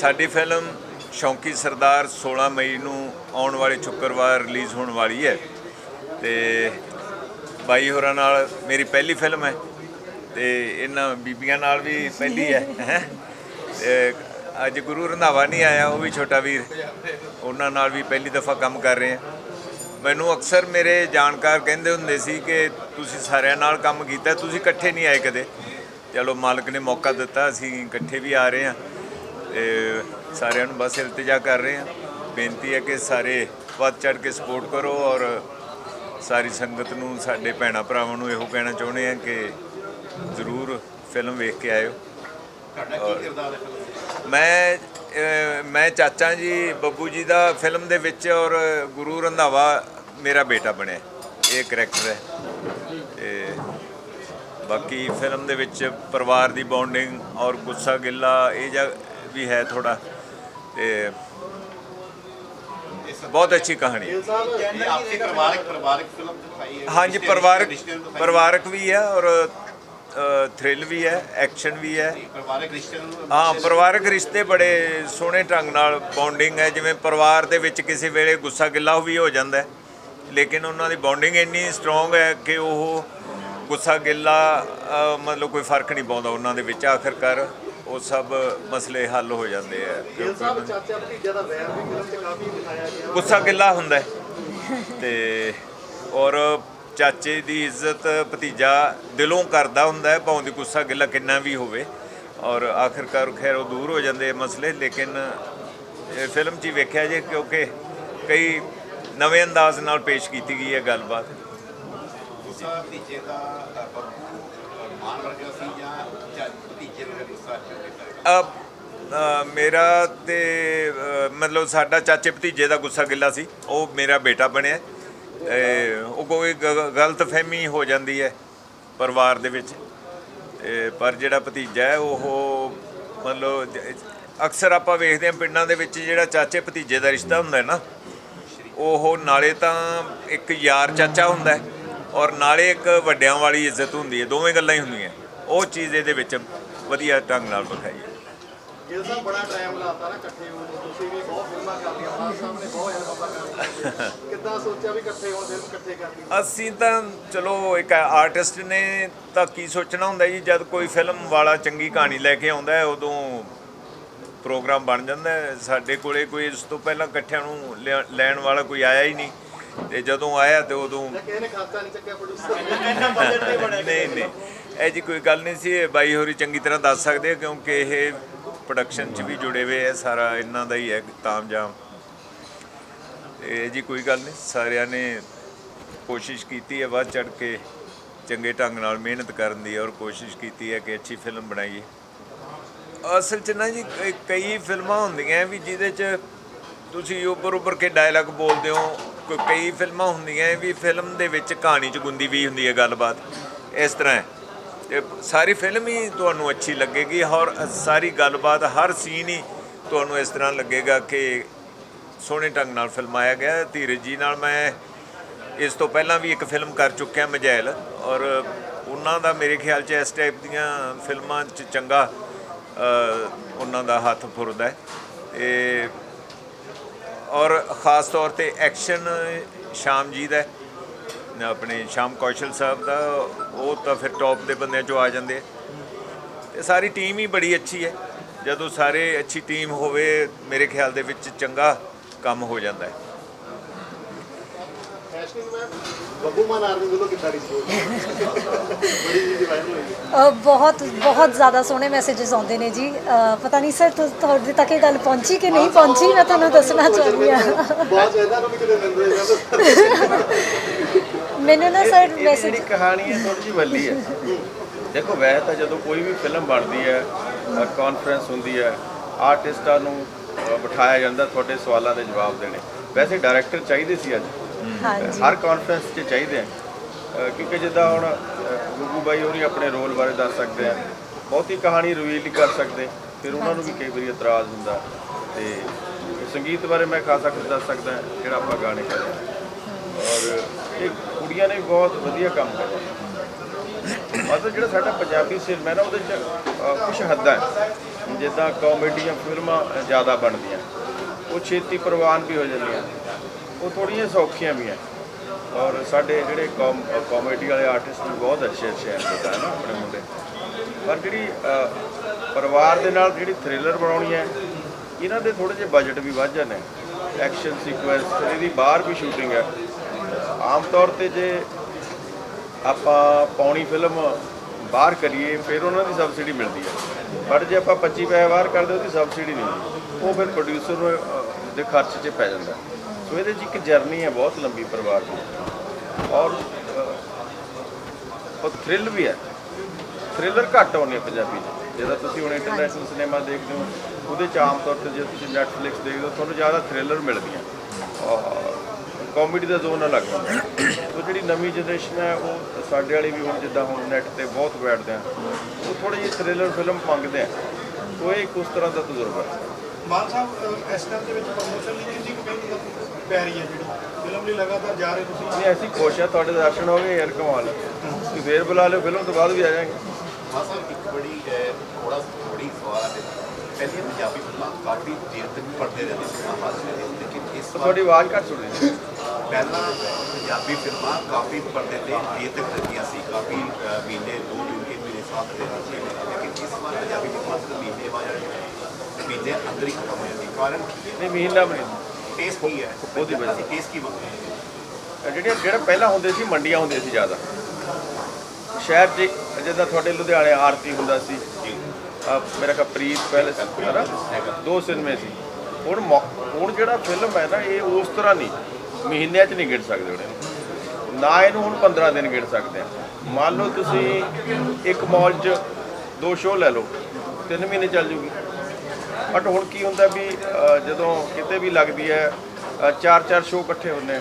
ਸਾਡੀ ਫਿਲਮ ਸ਼ੌਂਕੀ ਸਰਦਾਰ 16 ਮਈ ਨੂੰ ਆਉਣ ਵਾਲੇ ਸ਼ੁੱਕਰਵਾਰ ਰਿਲੀਜ਼ ਹੋਣ ਵਾਲੀ ਹੈ ਤੇ ਬਾਈ ਹੋਰਾਂ ਨਾਲ ਮੇਰੀ ਪਹਿਲੀ ਫਿਲਮ ਹੈ ਤੇ ਇਹਨਾਂ ਬੀਬੀਆਂ ਨਾਲ ਵੀ ਪਹਿਲੀ ਹੈ, ਹੈਂ। ਤੇ ਅੱਜ ਗੁਰੂ ਰੰਧਾਵਾ ਨਹੀਂ ਆਇਆ, ਉਹ ਵੀ ਛੋਟਾ ਵੀਰ। ਉਹਨਾਂ ਨਾਲ ਵੀ ਪਹਿਲੀ ਦਫਾ ਕੰਮ ਕਰ ਰਹੇ ਹਾਂ। ਮੈਨੂੰ ਅਕਸਰ ਮੇਰੇ ਜਾਣਕਾਰ ਕਹਿੰਦੇ ਹੁੰਦੇ ਸੀ ਕਿ ਤੁਸੀਂ ਸਾਰਿਆਂ ਨਾਲ ਕੰਮ ਕੀਤਾ, ਤੁਸੀਂ ਇਕੱਠੇ ਨਹੀਂ ਆਏ ਕਦੇ। ਚਲੋ ਮਾਲਕ ਨੇ ਮੌਕਾ ਦਿੱਤਾ, ਅਸੀਂ ਇਕੱਠੇ ਵੀ ਆ ਰਹੇ ਹਾਂ। ਤੇ ਸਾਰਿਆਂ ਨੂੰ ਬਸ ਇਲਤਜਾ ਕਰ ਰਹੇ ਹਾਂ। ਬੇਨਤੀ ਹੈ ਕਿ ਸਾਰੇ ਵੱਧ ਚੜ ਕੇ ਸਪੋਰਟ ਕਰੋ ਔਰ ਸਾਰੀ ਸੰਗਤ ਨੂੰ ਸਾਡੇ ਭੈਣਾ ਭਰਾਵਾਂ ਨੂੰ ਇਹੋ ਕਹਿਣਾ ਚਾਹੁੰਦੇ ਹਾਂ ਕਿ ਜ਼ਰੂਰ ਫਿਲਮ ਵੇਖ ਕੇ ਆਇਓ। ਮੈਂ ਮੈਂ ਚਾਚਾ ਜੀ ਬੱਬੂ ਜੀ ਦਾ ਫਿਲਮ ਦੇ ਵਿੱਚ ਔਰ ਗੁਰੂ ਰੰਧਾਵਾ ਮੇਰਾ ਬੇਟਾ ਬਣਿਆ। ਇਹ ਕਰੈਕਟਰ ਹੈ। ਤੇ ਬਾਕੀ ਫਿਲਮ ਦੇ ਵਿੱਚ ਪਰਿਵਾਰ ਦੀ ਬੌਂਡਿੰਗ ਔਰ ਗੁੱਸਾ ਗਿੱਲਾ ਇਹ ਜਿਹਾ ਵੀ ਹੈ ਥੋੜਾ ਤੇ ਬਹੁਤ ਅੱਛੀ ਕਹਾਣੀ ਹੈ। ਇਹ ਪਰਿਵਾਰਕ ਪਰਿਵਾਰਕ ਫਿਲਮ ਦਿਖਾਈ ਹੈ ਹਾਂਜੀ, ਪਰਿਵਾਰਕ ਪਰਿਵਾਰਕ ਵੀ ਹੈ ਔਰ ਥ੍ਰਿਲ ਵੀ ਹੈ ਐਕਸ਼ਨ ਵੀ ਹੈ। ਪਰਿਵਾਰਕ ਰਿਸ਼ਤਿਆਂ ਹਾਂ, ਪਰਿਵਾਰਕ ਰਿਸ਼ਤੇ ਬੜੇ ਸੋਹਣੇ ਢੰਗ ਨਾਲ ਬੌਂਡਿੰਗ ਹੈ। ਜਿਵੇਂ ਪਰਿਵਾਰ ਦੇ ਵਿੱਚ ਕਿਸੇ ਵੇਲੇ ਗੁੱਸਾ ਗਿੱਲਾ ਵੀ ਹੋ ਜਾਂਦਾ ਹੈ। ਲੇਕਿਨ ਉਹਨਾਂ ਦੀ ਬੌਂਡਿੰਗ ਇੰਨੀ ਸਟਰੋਂਗ ਹੈ ਕਿ ਉਹ ਗੁੱਸਾ ਗਿੱਲਾ ਮਤਲਬ ਕੋਈ ਫ਼ਰਕ ਨਹੀਂ ਪਾਉਂਦਾ ਉਹਨਾਂ ਦੇ ਵਿੱਚ ਆਖਰਕਾਰ। ਉਹ ਸਭ ਮਸਲੇ ਹੱਲ ਹੋ ਜਾਂਦੇ ਆ। ਗਿੱਲ ਸਾਹਿਬ ਚਾਚਾ ਭਤੀਜਾ ਦਾ ਵੈਰ ਵੀ ਫਿਲਮ 'ਚ ਕਾਫੀ ਦਿਖਾਇਆ ਗਿਆ। ਗੁੱਸਾ ਗਿੱਲਾ ਹੁੰਦਾ ਤੇ ਔਰ ਚਾਚੇ ਦੀ ਇੱਜ਼ਤ ਭਤੀਜਾ ਦਿਲੋਂ ਕਰਦਾ ਹੁੰਦਾ ਹੈ ਭਾਵੇਂ ਦੀ ਗੁੱਸਾ ਗਿੱਲਾ ਕਿੰਨਾ ਵੀ ਹੋਵੇ। ਔਰ ਆਖਰਕਾਰ ਖੈਰ ਉਹ ਦੂਰ ਹੋ ਜਾਂਦੇ ਆ ਮਸਲੇ ਲੇਕਿਨ ਇਹ ਫਿਲਮ 'ਚ ਹੀ ਵੇਖਿਆ ਜੇ ਕਿਉਂਕਿ ਕਈ ਨਵੇਂ ਅੰਦਾਜ਼ ਨਾਲ ਪੇਸ਼ ਕੀਤੀ ਗਈ ਹੈ ਗੱਲਬਾਤ। ਗੁੱਸਾ ਭਤੀਜੇ ਦਾ ਮਾਨ ਵਰਗਾ ਸੀ ਜਾਂ ਚਾ- ਭਤੀਜੇ ਦਾ ਗੁੱਸਾ ਚੁੱਕਿਆ ਅ, ਅ, ਮੇਰਾ ਤੇ ਮਤਲਬ ਸਾਡਾ ਚਾਚੇ ਭਤੀਜੇ ਦਾ ਗੁੱਸਾ ਗਿੱਲਾ ਸੀ। ਉਹ ਮੇਰਾ ਬੇਟਾ ਬਣਿਆ। ਤੇ ਉਹ ਕੋਈ ਗ- ਗਲਤ ਫਹਿਮੀ ਹੋ ਜਾਂਦੀ ਹੈ ਪਰਿਵਾਰ ਦੇ ਵਿੱਚ। ਤੇ ਪਰ ਜਿਹੜਾ ਭਤੀਜਾ ਹੈ, ਉਹ ਮਤਲਬ ਅਕਸਰ ਆਪਾਂ ਵੇਖਦੇ ਹਾਂ ਪਿੰਡਾਂ ਦੇ ਵਿੱਚ ਜਿਹੜਾ ਚਾਚੇ ਭਤੀਜੇ ਦਾ ਰਿਸ਼ਤਾ ਹੁੰਦਾ ਹੈ ਨਾ, ਉਹ ਨਾਲੇ ਤਾਂ ਇੱਕ ਯਾਰ ਚਾਚਾ ਹੁੰਦਾ ਹੈ ਔਰ ਨਾਲੇ ਇੱਕ ਵੱਡਿਆਂ ਵਾਲੀ ਇੱਜ਼ਤ ਹੁੰਦੀ ਹੈ। ਦੋਵੇਂ ਗੱਲਾਂ ਹੀ ਹੁੰਦੀਆਂ। ਉਹ ਚੀਜ਼ ਇਹਦੇ ਵਿੱਚ ਵਧੀਆ ਢੰਗ ਨਾਲ ਵਿਖਾਈ ਗਿੱਲ ਸਾਹਿਬ ਬੜਾ ਟਾਈਮ ਲਾਤਾ ਨਾ ਇਕੱਠੇ ਹੋਣ ਨੂੰ। ਤੁਸੀਂ ਵੀ ਬਹੁਤ ਫਿਲਮਾਂ ਕਰਦੀਆਂ ਮਾਨ ਸਾਹਿਬ ਨੇ ਬਹੁਤ ਐਲਬਮਾਂ ਕਰਦੀਆਂ ਕਿੱਦਾਂ ਸੋਚਿਆ ਵੀ ਇਕੱਠੇ ਹੋਣ ਫਿਲਮ ਇਕੱਠੇ ਕਰਨੀ ਅਸੀਂ ਤਾਂ ਚਲੋ ਇੱਕ ਆਰਟਿਸਟ ਨੇ ਤਾਂ ਕੀ ਸੋਚਣਾ ਹੁੰਦਾ ਜੀ ਜਦ ਕੋਈ ਫਿਲਮ ਵਾਲਾ ਚੰਗੀ ਕਹਾਣੀ ਲੈ ਕੇ ਆਉਂਦਾ ਹੈ ਉਦੋਂ ਪ੍ਰੋਗਰਾਮ ਬਣ ਜਾਂਦਾ ਹੈ। ਸਾਡੇ ਕੋਲੇ ਕੋਈ ਇਸ ਤੋਂ ਪਹਿਲਾਂ ਇਕੱਠਿਆਂ ਨੂੰ ਲਿਆ- ਲੈਣ ਵਾਲਾ ਕੋਈ ਆਇਆ ਹੀ ਨਹੀਂ। ਤੇ ਜਦੋਂ ਆਇਆ ਤੇ ਉਦੋਂ ਜਾਂ ਕਿਸੇ ਨੇ ਖਾਤਾ ਨਹੀਂ ਚੱਕਿਆ ਪ੍ਰੋਡਿਊਸਰ ਇੰਨਾ ਬਜਟ ਨਹੀਂ ਬਣਿਆ ਨਹੀਂ ਨਹੀਂ। ਇਹ ਜੀ ਕੋਈ ਗੱਲ ਨਹੀਂ ਸੀ ਇਹ ਬਾਈ ਹੋਰੀ ਚੰਗੀ ਤਰ੍ਹਾਂ ਦੱਸ ਸਕਦੇ ਆ ਕਿਉਂਕਿ ਇਹ ਪ੍ਰੋਡਕਸ਼ਨ 'ਚ ਵੀ ਜੁੜੇ ਹੋਏ ਹੈ ਸਾਰਾ ਇਹਨਾਂ ਦਾ ਹੀ ਹੈ ਤਾਮਜਾਮ ਇਹ ਜੀ ਕੋਈ ਗੱਲ ਨਹੀਂ, ਸਾਰਿਆਂ ਨੇ ਕੋਸ਼ਿਸ਼ ਕੀਤੀ ਹੈ ਵੱਧ ਚੜ ਕੇ, ਚੰਗੇ ਢੰਗ ਨਾਲ ਮਿਹਨਤ ਕਰਨ ਦੀ ਔਰ ਕੋਸ਼ਿਸ਼ ਕੀਤੀ ਹੈ ਕਿ ਅੱਛੀ ਫਿਲਮ ਬਣਾਈਏ। ਅਸਲ 'ਚ ਨਾ ਜੀ, ਕਈ- ਫਿਲਮਾਂ ਹੁੰਦੀਆਂ ਵੀ ਜਿਹਦੇ 'ਚ ਤੁਸੀਂ ਉੱਪਰ ਉੱਪਰ ਕੇ ਡਾਇਲੌਗ ਬੋਲਦੇ ਹੋ, ਕਈ ਫਿਲਮਾਂ ਹੁੰਦੀਆਂ ਵੀ ਫਿਲਮ ਦੇ ਵਿੱਚ ਕਹਾਣੀ 'ਚ ਗੁੰਦੀ ਵੀ ਹੁੰਦੀ ਹੈ, ਗੱਲਬਾਤ। ਇਸ ਤਰ੍ਹਾਂ ਤੇ ਸਾਰੀ ਫਿਲਮ ਹੀ ਤੁਹਾਨੂੰ ਅੱਛੀ ਲੱਗੇਗੀ ਔਰ ਸਾਰੀ ਗੱਲਬਾਤ, ਹਰ ਸੀਨ ਹੀ ਤੁਹਾਨੂੰ ਇਸ ਤਰ੍ਹਾਂ ਲੱਗੇਗਾ ਕਿ ਸੋਹਣੇ ਢੰਗ ਨਾਲ ਫਿਲਮਾਇਆ ਗਿਆ ਧੀਰਜ ਜੀ ਨਾਲ ਮੈਂ ਇਸ ਤੋਂ ਪਹਿਲਾਂ ਵੀ ਇੱਕ ਫਿਲਮ ਕਰ ਚੁੱਕਿਆ ਮਜੈਲ ਔਰ ਉਹਨਾਂ ਦਾ ਮੇਰੇ ਖਿਆਲ 'ਚ ਇਸ ਟਾਈਪ ਦੀਆਂ ਫਿਲਮਾਂ 'ਚ ਚੰਗਾ ਉਹਨਾਂ ਦਾ ਹੱਥ ਫੁਰਦਾ ਹੈ। ਤੇ ਔਰ ਖਾਸ ਤੌਰ ਤੇ ਐਕਸ਼ਨ ਸ਼ਾਮ ਜੀ ਦਾ ਆਪਣੇ ਸ਼ਾਮ ਕੌਸ਼ਲ ਸਾਹਿਬ ਦਾ ਉਹ ਤਾਂ ਫਿਰ ਟੌਪ ਦੇ ਬੰਦਿਆਂ 'ਚੋਂ ਆ ਜਾਂਦੇ ਆ। ਤੇ ਸਾਰੀ ਟੀਮ ਹੀ ਬੜੀ ਅੱਛੀ ਹੈ। ਜਦੋਂ ਸਾਰੇ ਅੱਛੀ ਟੀਮ ਹੋਵੇ ਮੇਰੇ ਖਿਆਲ ਦੇ ਵਿੱਚ ਚੰਗਾ ਕੰਮ ਹੋ ਜਾਂਦਾ ਹੈ। ਬਹੁਤ ਬਹੁਤ ਜ਼ਿਆਦਾ ਸੋਹਣੇ ਮੈਸੇजेस ਆਉਂਦੇ ਨੇ ਜੀ। ਪਤਾ ਨਹੀਂ ਸਰ ਤੁਹਾਡੇ ਤੱਕ ਇਹ ਗੱਲ ਪਹੁੰਚੀ ਕਿ ਨਹੀਂ ਪਹੁੰਚੀ? ਮੈਂ ਤੁਹਾਨੂੰ ਦੱਸਣਾ ਚਾਹੁੰਦੀ ਹਾਂ। ਬਹੁਤ ਜ਼ਿਆਦਾ ਮੈਨੂੰ ਨਾ ਸਰ ਮੈਸੇਜ ਜਿਹੜੀ ਕਹਾਣੀ ਹੈ ਥੋੜੀ ਜਿਹੀ ਵੱਲੀ ਹੈ। ਦੇਖੋ ਵੈਸੇ ਤਾਂ ਜਦੋਂ ਕੋਈ ਵੀ ਫਿਲਮ ਬਣਦੀ ਹੈ ਕਾਨਫਰੰਸ ਹੁੰਦੀ ਹੈ ਆਰਟਿਸਟਾਂ ਨੂੰ ਬਿਠਾਇਆ ਜਾਂਦਾ ਤੁਹਾਡੇ ਸਵਾਲਾਂ ਦੇ ਜਵਾਬ ਦੇਣੇ। ਵੈਸੇ ਡਾਇਰੈਕਟਰ ਚਾਹੀਦੇ ਸੀ ਅੱਜ। ਹਰ ਕਾਨਫਰੰਸ 'ਚ ਚਾਹੀਦੇ ਆ। ਕਿਉਂਕਿ ਜਿੱਦਾਂ ਹੁਣ ਗੁੱਗੂ ਬਾਈ ਹੋਰੀ ਆਪਣੇ ਰੋਲ ਬਾਰੇ ਦੱਸ ਸਕਦੇ ਆ। ਬਹੁਤੀ ਕਹਾਣੀ ਰਿਵੀਲ ਕਰ ਸਕਦੇ। ਫਿਰ ਉਹਨਾਂ ਨੂੰ ਵੀ ਕਈ ਵਾਰੀ ਇਤਰਾਜ਼ ਹੁੰਦਾ। ਤੇ ਸੰਗੀਤ ਬਾਰੇ ਮੈਂ ਖਾਸਾ ਕੁਝ ਦੱਸ ਸਕਦਾ ਜਿਹੜਾ ਆਪਾਂ ਗਾਣੇ ਕਰਦੇ ਔਰ ਇਹ ਕੁੜੀਆਂ ਨੇ ਵੀ ਬਹੁਤ ਵਧੀਆ ਕੰਮ ਕਰਿਆ ਮਤਲਬ ਜਿਹੜਾ ਸਾਡਾ ਪੰਜਾਬੀ ਸਿਨੇਮਾ ਨਾ, ਉਹਦੇ ਚ ਕੁਝ ਹੱਦਾਂ ਜਿੱਦਾਂ ਕਾਮੇਡੀਆਂ ਫਿਲਮਾਂ ਜ਼ਿਆਦਾ ਬਣਦੀਆਂ। ਉਹ ਛੇਤੀ ਪ੍ਰਵਾਨ ਵੀ ਹੋ ਜਾਂਦੀਆਂ। ਉਹ ਥੋੜ੍ਹੀਆਂ ਸੌਖੀਆਂ ਵੀ ਹੈ। ਔਰ ਸਾਡੇ ਜਿਹੜੇ ਕਾਮੇਡੀ ਵਾਲੇ ਆਰਟਿਸਟ ਵੀ ਬਹੁਤ ਅੱਛੇ ਅੱਛੇ ਹਨ ਪਤਾ ਨਾ, ਆਪਣੇ ਮੁੰਡੇ। ਪਰ ਜਿਹੜੀ ਪਰਿਵਾਰ ਦੇ ਨਾਲ ਜਿਹੜੀ ਥ੍ਰਿਲਰ ਬਣਾਉਣੀ ਹੈ, ਇਹਨਾਂ ਦੇ ਥੋੜੇ ਜਿਹੇ ਬਜਟ ਵੀ ਵੱਧ ਜਾਂਦੇ ਐਕਸ਼ਨ ਸੀਕੁਐਂਸ ਇਹਦੀ ਬਾਹਰ ਵੀ ਸ਼ੂਟਿੰਗ ਹੈ। ਆਮ ਤੌਰ ਤੇ ਜੇ ਆਪਾਂ ਪੌਣੀ ਫਿਲਮ ਬਾਹਰ ਕਰੀਏ ਫਿਰ ਉਹਨਾਂ ਦੀ ਸਬਸਿਡੀ ਮਿਲਦੀ ਹੈ। ਬਟ ਜੇ ਆਪਾਂ 25 ਪੈਸੇ ਬਾਹਰ ਕਰਦੇ ਉਹਦੀ ਸਬਸਿਡੀ ਨਹੀਂ ਉਹ ਫਿਰ ਪ੍ਰੋਡਿਊਸਰ ਨੂੰ ਦੇ ਖਰਚ 'ਚ ਪੈ ਜਾਂਦਾ। ਸੋ ਇਹਦੇ 'ਚ ਇੱਕ ਜਰਨੀ ਹੈ ਬਹੁਤ ਲੰਬੀ ਪਰਿਵਾਰ ਦੀ। ਔਰ ਉਹ ਥ੍ਰਿਲ ਵੀ ਹੈ। ਥ੍ਰਿਲਰ ਘੱਟ ਆਉਂਦੇ ਪੰਜਾਬੀ 'ਚ। ਜਦੋਂ ਤੁਸੀਂ ਹੁਣ ਇੰਟਰਨੈਸ਼ਨਲ ਸਿਨੇਮਾ ਦੇਖਦੇ ਹੋ ਉਹਦੇ 'ਚ ਆਮ ਤੌਰ ਤੇ ਜੇ ਤੁਸੀਂ ਨੈਟਫਲਿਕਸ ਦੇਖਦੇ ਹੋ ਤੁਹਾਨੂੰ ਜ਼ਿਆਦਾ ਥ੍ਰਿਲਰ ਮਿਲਦੀਆਂ ਔਰ ਕਾਮੇਡੀ ਦਾ ਜ਼ੋਨ ਅਲੱਗ ਹੁੰਦਾ ਉਹ ਜਿਹੜੀ ਨਵੀਂ ਜਨਰੇਸ਼ਨ ਹੈ ਉਹ ਸਾਡੇ ਵਾਲੀ ਵੀ ਹੁਣ ਜਿੱਦਾਂ ਹੁਣ ਨੈਟ ਤੇ ਬਹੁਤ ਬੈਠਦੇ ਆ। ਉਹ ਥੋੜੀ ਜਿਹੀ ਥ੍ਰਿਲਰ ਫਿਲਮ ਮੰਗਦੇ ਆ। ਇੱਕ ਉਸ ਤਰ੍ਹਾਂ ਦਾ ਤਜਰਬਾ ਹੈ ਮਾਨ ਸਾਹਿਬ ਇਸ ਟਾਈਮ ਦੇ ਵਿੱਚ ਪ੍ਰਮੋਸ਼ਨ ਲਈ ਕਿੰਨੀ ਕੁ ਮਿਹਨਤ ਪੈ ਰਹੀ ਹੈ ਜਿਹੜੀ ਫਿਲਮ ਲਈ ਲਗਾਤਾਰ ਜਾ ਰਹੇ ਤੁਸੀਂ? ਨਹੀਂ ਅਸੀਂ ਖੁਸ਼ ਆ ਤੁਹਾਡੇ ਦਰਸ਼ਨ ਹੋ ਗਏ ਯਾਰ ਕਮਾਲ। ਤੁਸੀਂ ਫੇਰ ਬੁਲਾ ਲਿਓ ਫਿਲਮ ਤੋਂ ਬਾਅਦ ਵੀ ਆ ਜਾਵਾਂਗੇ ਹਾਂ ਸਰ ਇੱਕ ਬੜੀ ਥੋੜਾ ਥੋੜੀ ਸਵਾਲ ਹੈ। ਪਹਿਲੇ ਪੰਜਾਬੀ ਫਿਲਮਾਂ ਕਾਫੀ ਦੇਰ ਤੱਕ ਪੜਦੇ ਰਹਿੰਦੇ ਸੀ ਹਾਲ ਦੇ ਲੇਕਿਨ ਇਸ ਵਾਰ ਤੁਹਾਡੀ ਆਵਾਜ਼ ਘੱਟ ਸੁਣ ਰਹੀ ਹੈ ਪਹਿਲਾਂ ਪੰਜਾਬੀ ਫਿਲਮਾਂ ਕਾਫੀ ਪਰਦੇ ਤੇ ਦੇਰ ਤੱਕ ਚੱਲਦੀਆਂ ਸੀ। ਕਾਫੀ ਮਹੀਨੇ ਦੋ ਮਹੀਨੇ ਮਹੀਨੇ ਸਾਥ ਰਹਿੰਦੇ ਸੀ ਲੇਕਿਨ ਇਸ ਵਾਰ ਪੰਜਾਬੀ ਫਿਲਮਾਂ ਸਿਰਫ ਮਹੀਨੇ ਬਾਅਦ ਮਹੀਨੇ ਅੰਦਰ ਹੀ ਖਤਮ ਹੋ ਜਾਂਦੀ ਕਾਰਨ ਨਹੀਂ ਮਹੀਨਾ ਨਹੀਂ। ਟੇਸਟ ਕੀ ਹੈ? ਉਹਦੀ ਵਜ੍ਹਾ। ਅਸੀਂ ਟੇਸਟ ਕੀ ਮੰਗਦੇ ਜਿਹੜੀਆਂ ਜਿਹੜਾ ਪਹਿਲਾਂ ਹੁੰਦੇ ਸੀ ਮੰਡੀਆਂ ਹੁੰਦੀਆਂ ਸੀ ਜ਼ਿਆਦਾ। ਸ਼ਹਿਰ 'ਚ ਜਿੱਦਾਂ ਤੁਹਾਡੇ ਲੁਧਿਆਣੇ ਆਰਤੀ ਹੁੰਦਾ ਸੀ। ਮੇਰਾ ਕਾ ਪ੍ਰੀਤ ਹੈ ਨਾ ਦੋ ਸਿਨੇਮੇ ਸੀ। ਹੁਣ ਹੁਣ ਜਿਹੜਾ ਫਿਲਮ ਹੈ ਨਾ ਇਹ ਉਸ ਤਰ੍ਹਾਂ ਨਹੀਂ। ਮਹੀਨਿਆਂ 'ਚ ਨਹੀਂ ਗਿਣ ਸਕਦੇ ਉਹਨੇ। ਨਾ ਇਹਨੂੰ ਹੁਣ 15 ਦਿਨ ਗਿਣ ਸਕਦੇ ਆ। ਮੰਨ ਲਓ ਤੁਸੀਂ ਇੱਕ ਮਾਲ 'ਚ ਦੋ ਸ਼ੋਅ ਲੈ ਲਓ ਤਿੰਨ ਮਹੀਨੇ ਚੱਲ ਜੂਗੀ। ਬਟ ਹੁਣ ਕੀ ਹੁੰਦਾ ਵੀ ਜਦੋਂ ਕਿਤੇ ਵੀ ਲੱਗਦੀ ਹੈ ਚਾਰ ਚਾਰ ਸ਼ੋਅ ਇਕੱਠੇ ਹੁੰਦੇ ਆ,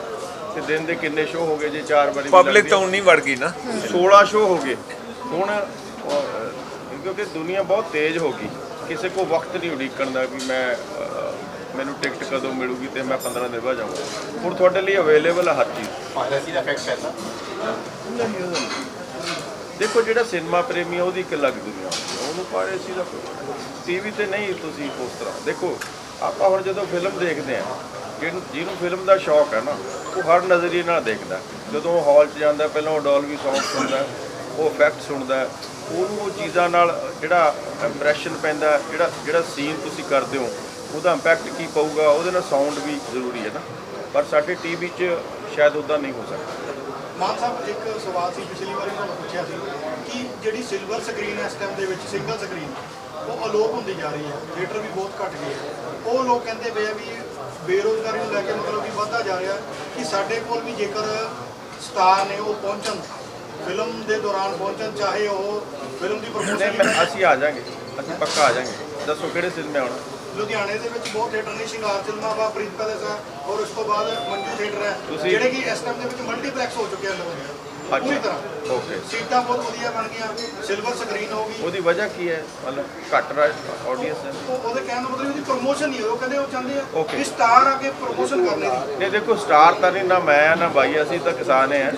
ਤੇ ਦਿਨ ਦੇ ਕਿੰਨੇ ਸ਼ੋਅ ਹੋ ਗਏ ਜੇ ਚਾਰ ਵਾਰੀ ਪਬਲਿਕ ਤਾਂ ਉਨੀ ਵੜ ਗਈ ਨਾ। 16 ਸ਼ੋਅ ਹੋ ਗਏ। ਹੁਣ ਕਿਉਂਕਿ ਦੁਨੀਆ ਬਹੁਤ ਤੇਜ਼ ਹੋ ਗਈ। ਕਿਸੇ ਕੋ ਵਕਤ ਨਹੀਂ ਉਡੀਕਣ ਦਾ ਵੀ ਮੈਂ ਮੈਨੂੰ ਟਿਕਟ ਕਦੋਂ ਮਿਲੂਗੀ ਤੇ ਮੈਂ 15 ਦਿਨ ਬਾਅਦ ਜਾਊਂਗਾ। ਹੁਣ ਤੁਹਾਡੇ ਲਈ ਅਵੇਲੇਬਲ ਹੈ ਹਰ ਚੀਜ਼। ਪਾਇਰੇਸੀ ਦਾ ਇਫੈਕਟ ਪੈਂਦਾ ਦੇਖੋ ਜਿਹੜਾ ਸਿਨੇਮਾ ਪ੍ਰੇਮੀ ਆ ਉਹਦੀ ਇੱਕ ਅਲੱਗ ਦੁਨੀਆ। ਹੁੰਦੀ ਆ। ਉਹਨੂੰ ਪਾਇਰੇਸੀ ਦਾ ਟੀਵੀ ਤੇ ਨਹੀਂ ਤੁਸੀਂ ਉਸ ਤਰ੍ਹਾਂ ਦੇਖੋ ਆਪਾਂ ਹੁਣ ਜਦੋਂ ਫਿਲਮ ਦੇਖਦੇ ਆ ਜਿਹਨੂੰ ਜਿਹਨੂੰ ਫਿਲਮ ਦਾ ਸ਼ੌਕ ਹੈ ਨਾ ਉਹ ਹਰ ਨਜ਼ਰੀਏ ਨਾਲ ਦੇਖਦਾ। ਜਦੋਂ ਹਾਲ 'ਚ ਜਾਂਦਾ ਪਹਿਲਾਂ ਉਹ ਡੋਲਵੀ Song ਸੁਣਦਾ ਉਹ ਇਫੈਕਟ ਸੁਣਦਾ ਉਹਨੂੰ ਉਹ ਚੀਜ਼ਾਂ ਨਾਲ ਜਿਹੜਾ ਇੰਪ੍ਰੈਸ਼ਨ ਪੈਂਦਾ ਜਿਹੜਾ ਜਿਹੜਾ ਸੀਨ ਤੁਸੀਂ ਕਰਦੇ ਹੋ ਉਹਦਾ ਇੰਪੈਕਟ ਕੀ ਪਊਗਾ ਉਹਦੇ ਨਾਲ ਸਾਊਂਡ ਵੀ ਜ਼ਰੂਰੀ ਹੈ ਨਾ। ਪਰ ਸਾਡੇ ਟੀਵੀ 'ਚ ਸ਼ਾਇਦ ਉਦਾਂ ਨਹੀਂ ਹੋ ਸਕਦਾ। ਮਾਨ ਸਾਹਿਬ ਇੱਕ ਸਵਾਲ ਸੀ ਪਿਛਲੀ ਵਾਰੀ ਤੁਹਾਨੂੰ ਪੁੱਛਿਆ ਸੀ ਕਿ ਜਿਹੜੀ ਸਿਲਵਰ ਸਕਰੀਨ ਇਸ ਟਾਈਮ ਦੇ ਵਿੱਚ ਸਿੰਗਲ ਸਕਰੀਨ ਉਹ ਅਲੋਪ ਹੁੰਦੀ ਜਾ ਰਹੀ ਹੈ ਥੀਏਟਰ ਵੀ ਬਹੁਤ ਘਟ ਗਏ ਹੈ। ਉਹ ਲੋਕ ਕਹਿੰਦੇ ਪਏ ਆ ਵੀ ਬੇਰੋਜ਼ਗਾਰੀ ਨੂੰ ਲੈ ਕੇ ਮਤਲਬ ਵੀ ਵੱਧਦਾ ਜਾ ਰਿਹਾ ਕਿ ਸਾਡੇ ਕੋਲ ਵੀ ਜੇਕਰ ਸਟਾਰ ਨੇ ਉਹ ਪਹੁੰਚਣ ਫਿਲਮ ਦੇ ਦੌਰਾਨ ਪਹੁੰਚਣ ਚਾਹੇ ਉਹ ਫਿਲਮ ਦੀ ਪ੍ਰਮੋਸ਼ਨ ਅਸੀਂ ਆ ਜਾਾਂਗੇ ਅਸੀਂ ਪੱਕਾ ਆ ਜਾਾਂਗੇ। ਦੱਸੋ ਕਿਹੜੇ ਸਿਨੇਮੇ ਆਉਣਾ? ਲੁਧਿਆਣੇ ਦੇ ਵਿੱਚ ਬਹੁਤ ਥੀਏਟਰ ਨੇ ਸ਼ਿੰਗਾਰ ਸਿਨੇਮਾ ਵਾ ਪ੍ਰੀਤ ਪੈਲੇਸ ਹੈ ਔਰ ਉਸ ਤੋਂ ਬਾਅਦ ਮੰਜੂ ਥੀਏਟਰ ਹੈ ਜਿਹੜੇ ਕਿ ਇਸ ਟਾਈਮ ਦੇ ਵਿੱਚ ਮਲਟੀਪਲੈਕਸ ਹੋ ਚੁੱਕੇ ਹਨ ਪੂਰੀ ਤਰ੍ਹਾਂ। ਓਕੇ। ਸੀਟਾਂ ਬਹੁਤ ਵਧੀਆ ਬਣ ਗਈਆਂ ਸਿਲਵਰ ਸਕਰੀਨ ਹੋ ਗਈ। ਉਹਦੀ ਵਜ੍ਹਾ ਕੀ ਹੈ? ਮਤਲਬ ਘੱਟ ਆਡੀਅנס ਹੈ। ਉਹ- ਉਹਦੇ ਕਹਿਣ ਦਾ ਮਤਲਬ ਉਹਦੀ ਪ੍ਰੋਮੋਸ਼ਨ ਨਹੀਂ ਹੋਈ ਉਹ ਕਹਿੰਦੇ ਉਹ ਚਾਹੁੰਦੇ ਆ Okay. ਕਿ ਸਟਾਰ ਆ ਕੇ ਪ੍ਰੋਮੋਸ਼ਨ ਕਰਨੇ ਦੀ। ਨਹੀਂ ਦੇਖੋ ਸਟਾਰ ਤਾਂ ਨਹੀਂ ਨਾ ਮੈਂ ਆ ਨਾ ਬਾਈ ਅਸੀਂ ਤਾਂ ਕਿਸਾਨ ਹੈ।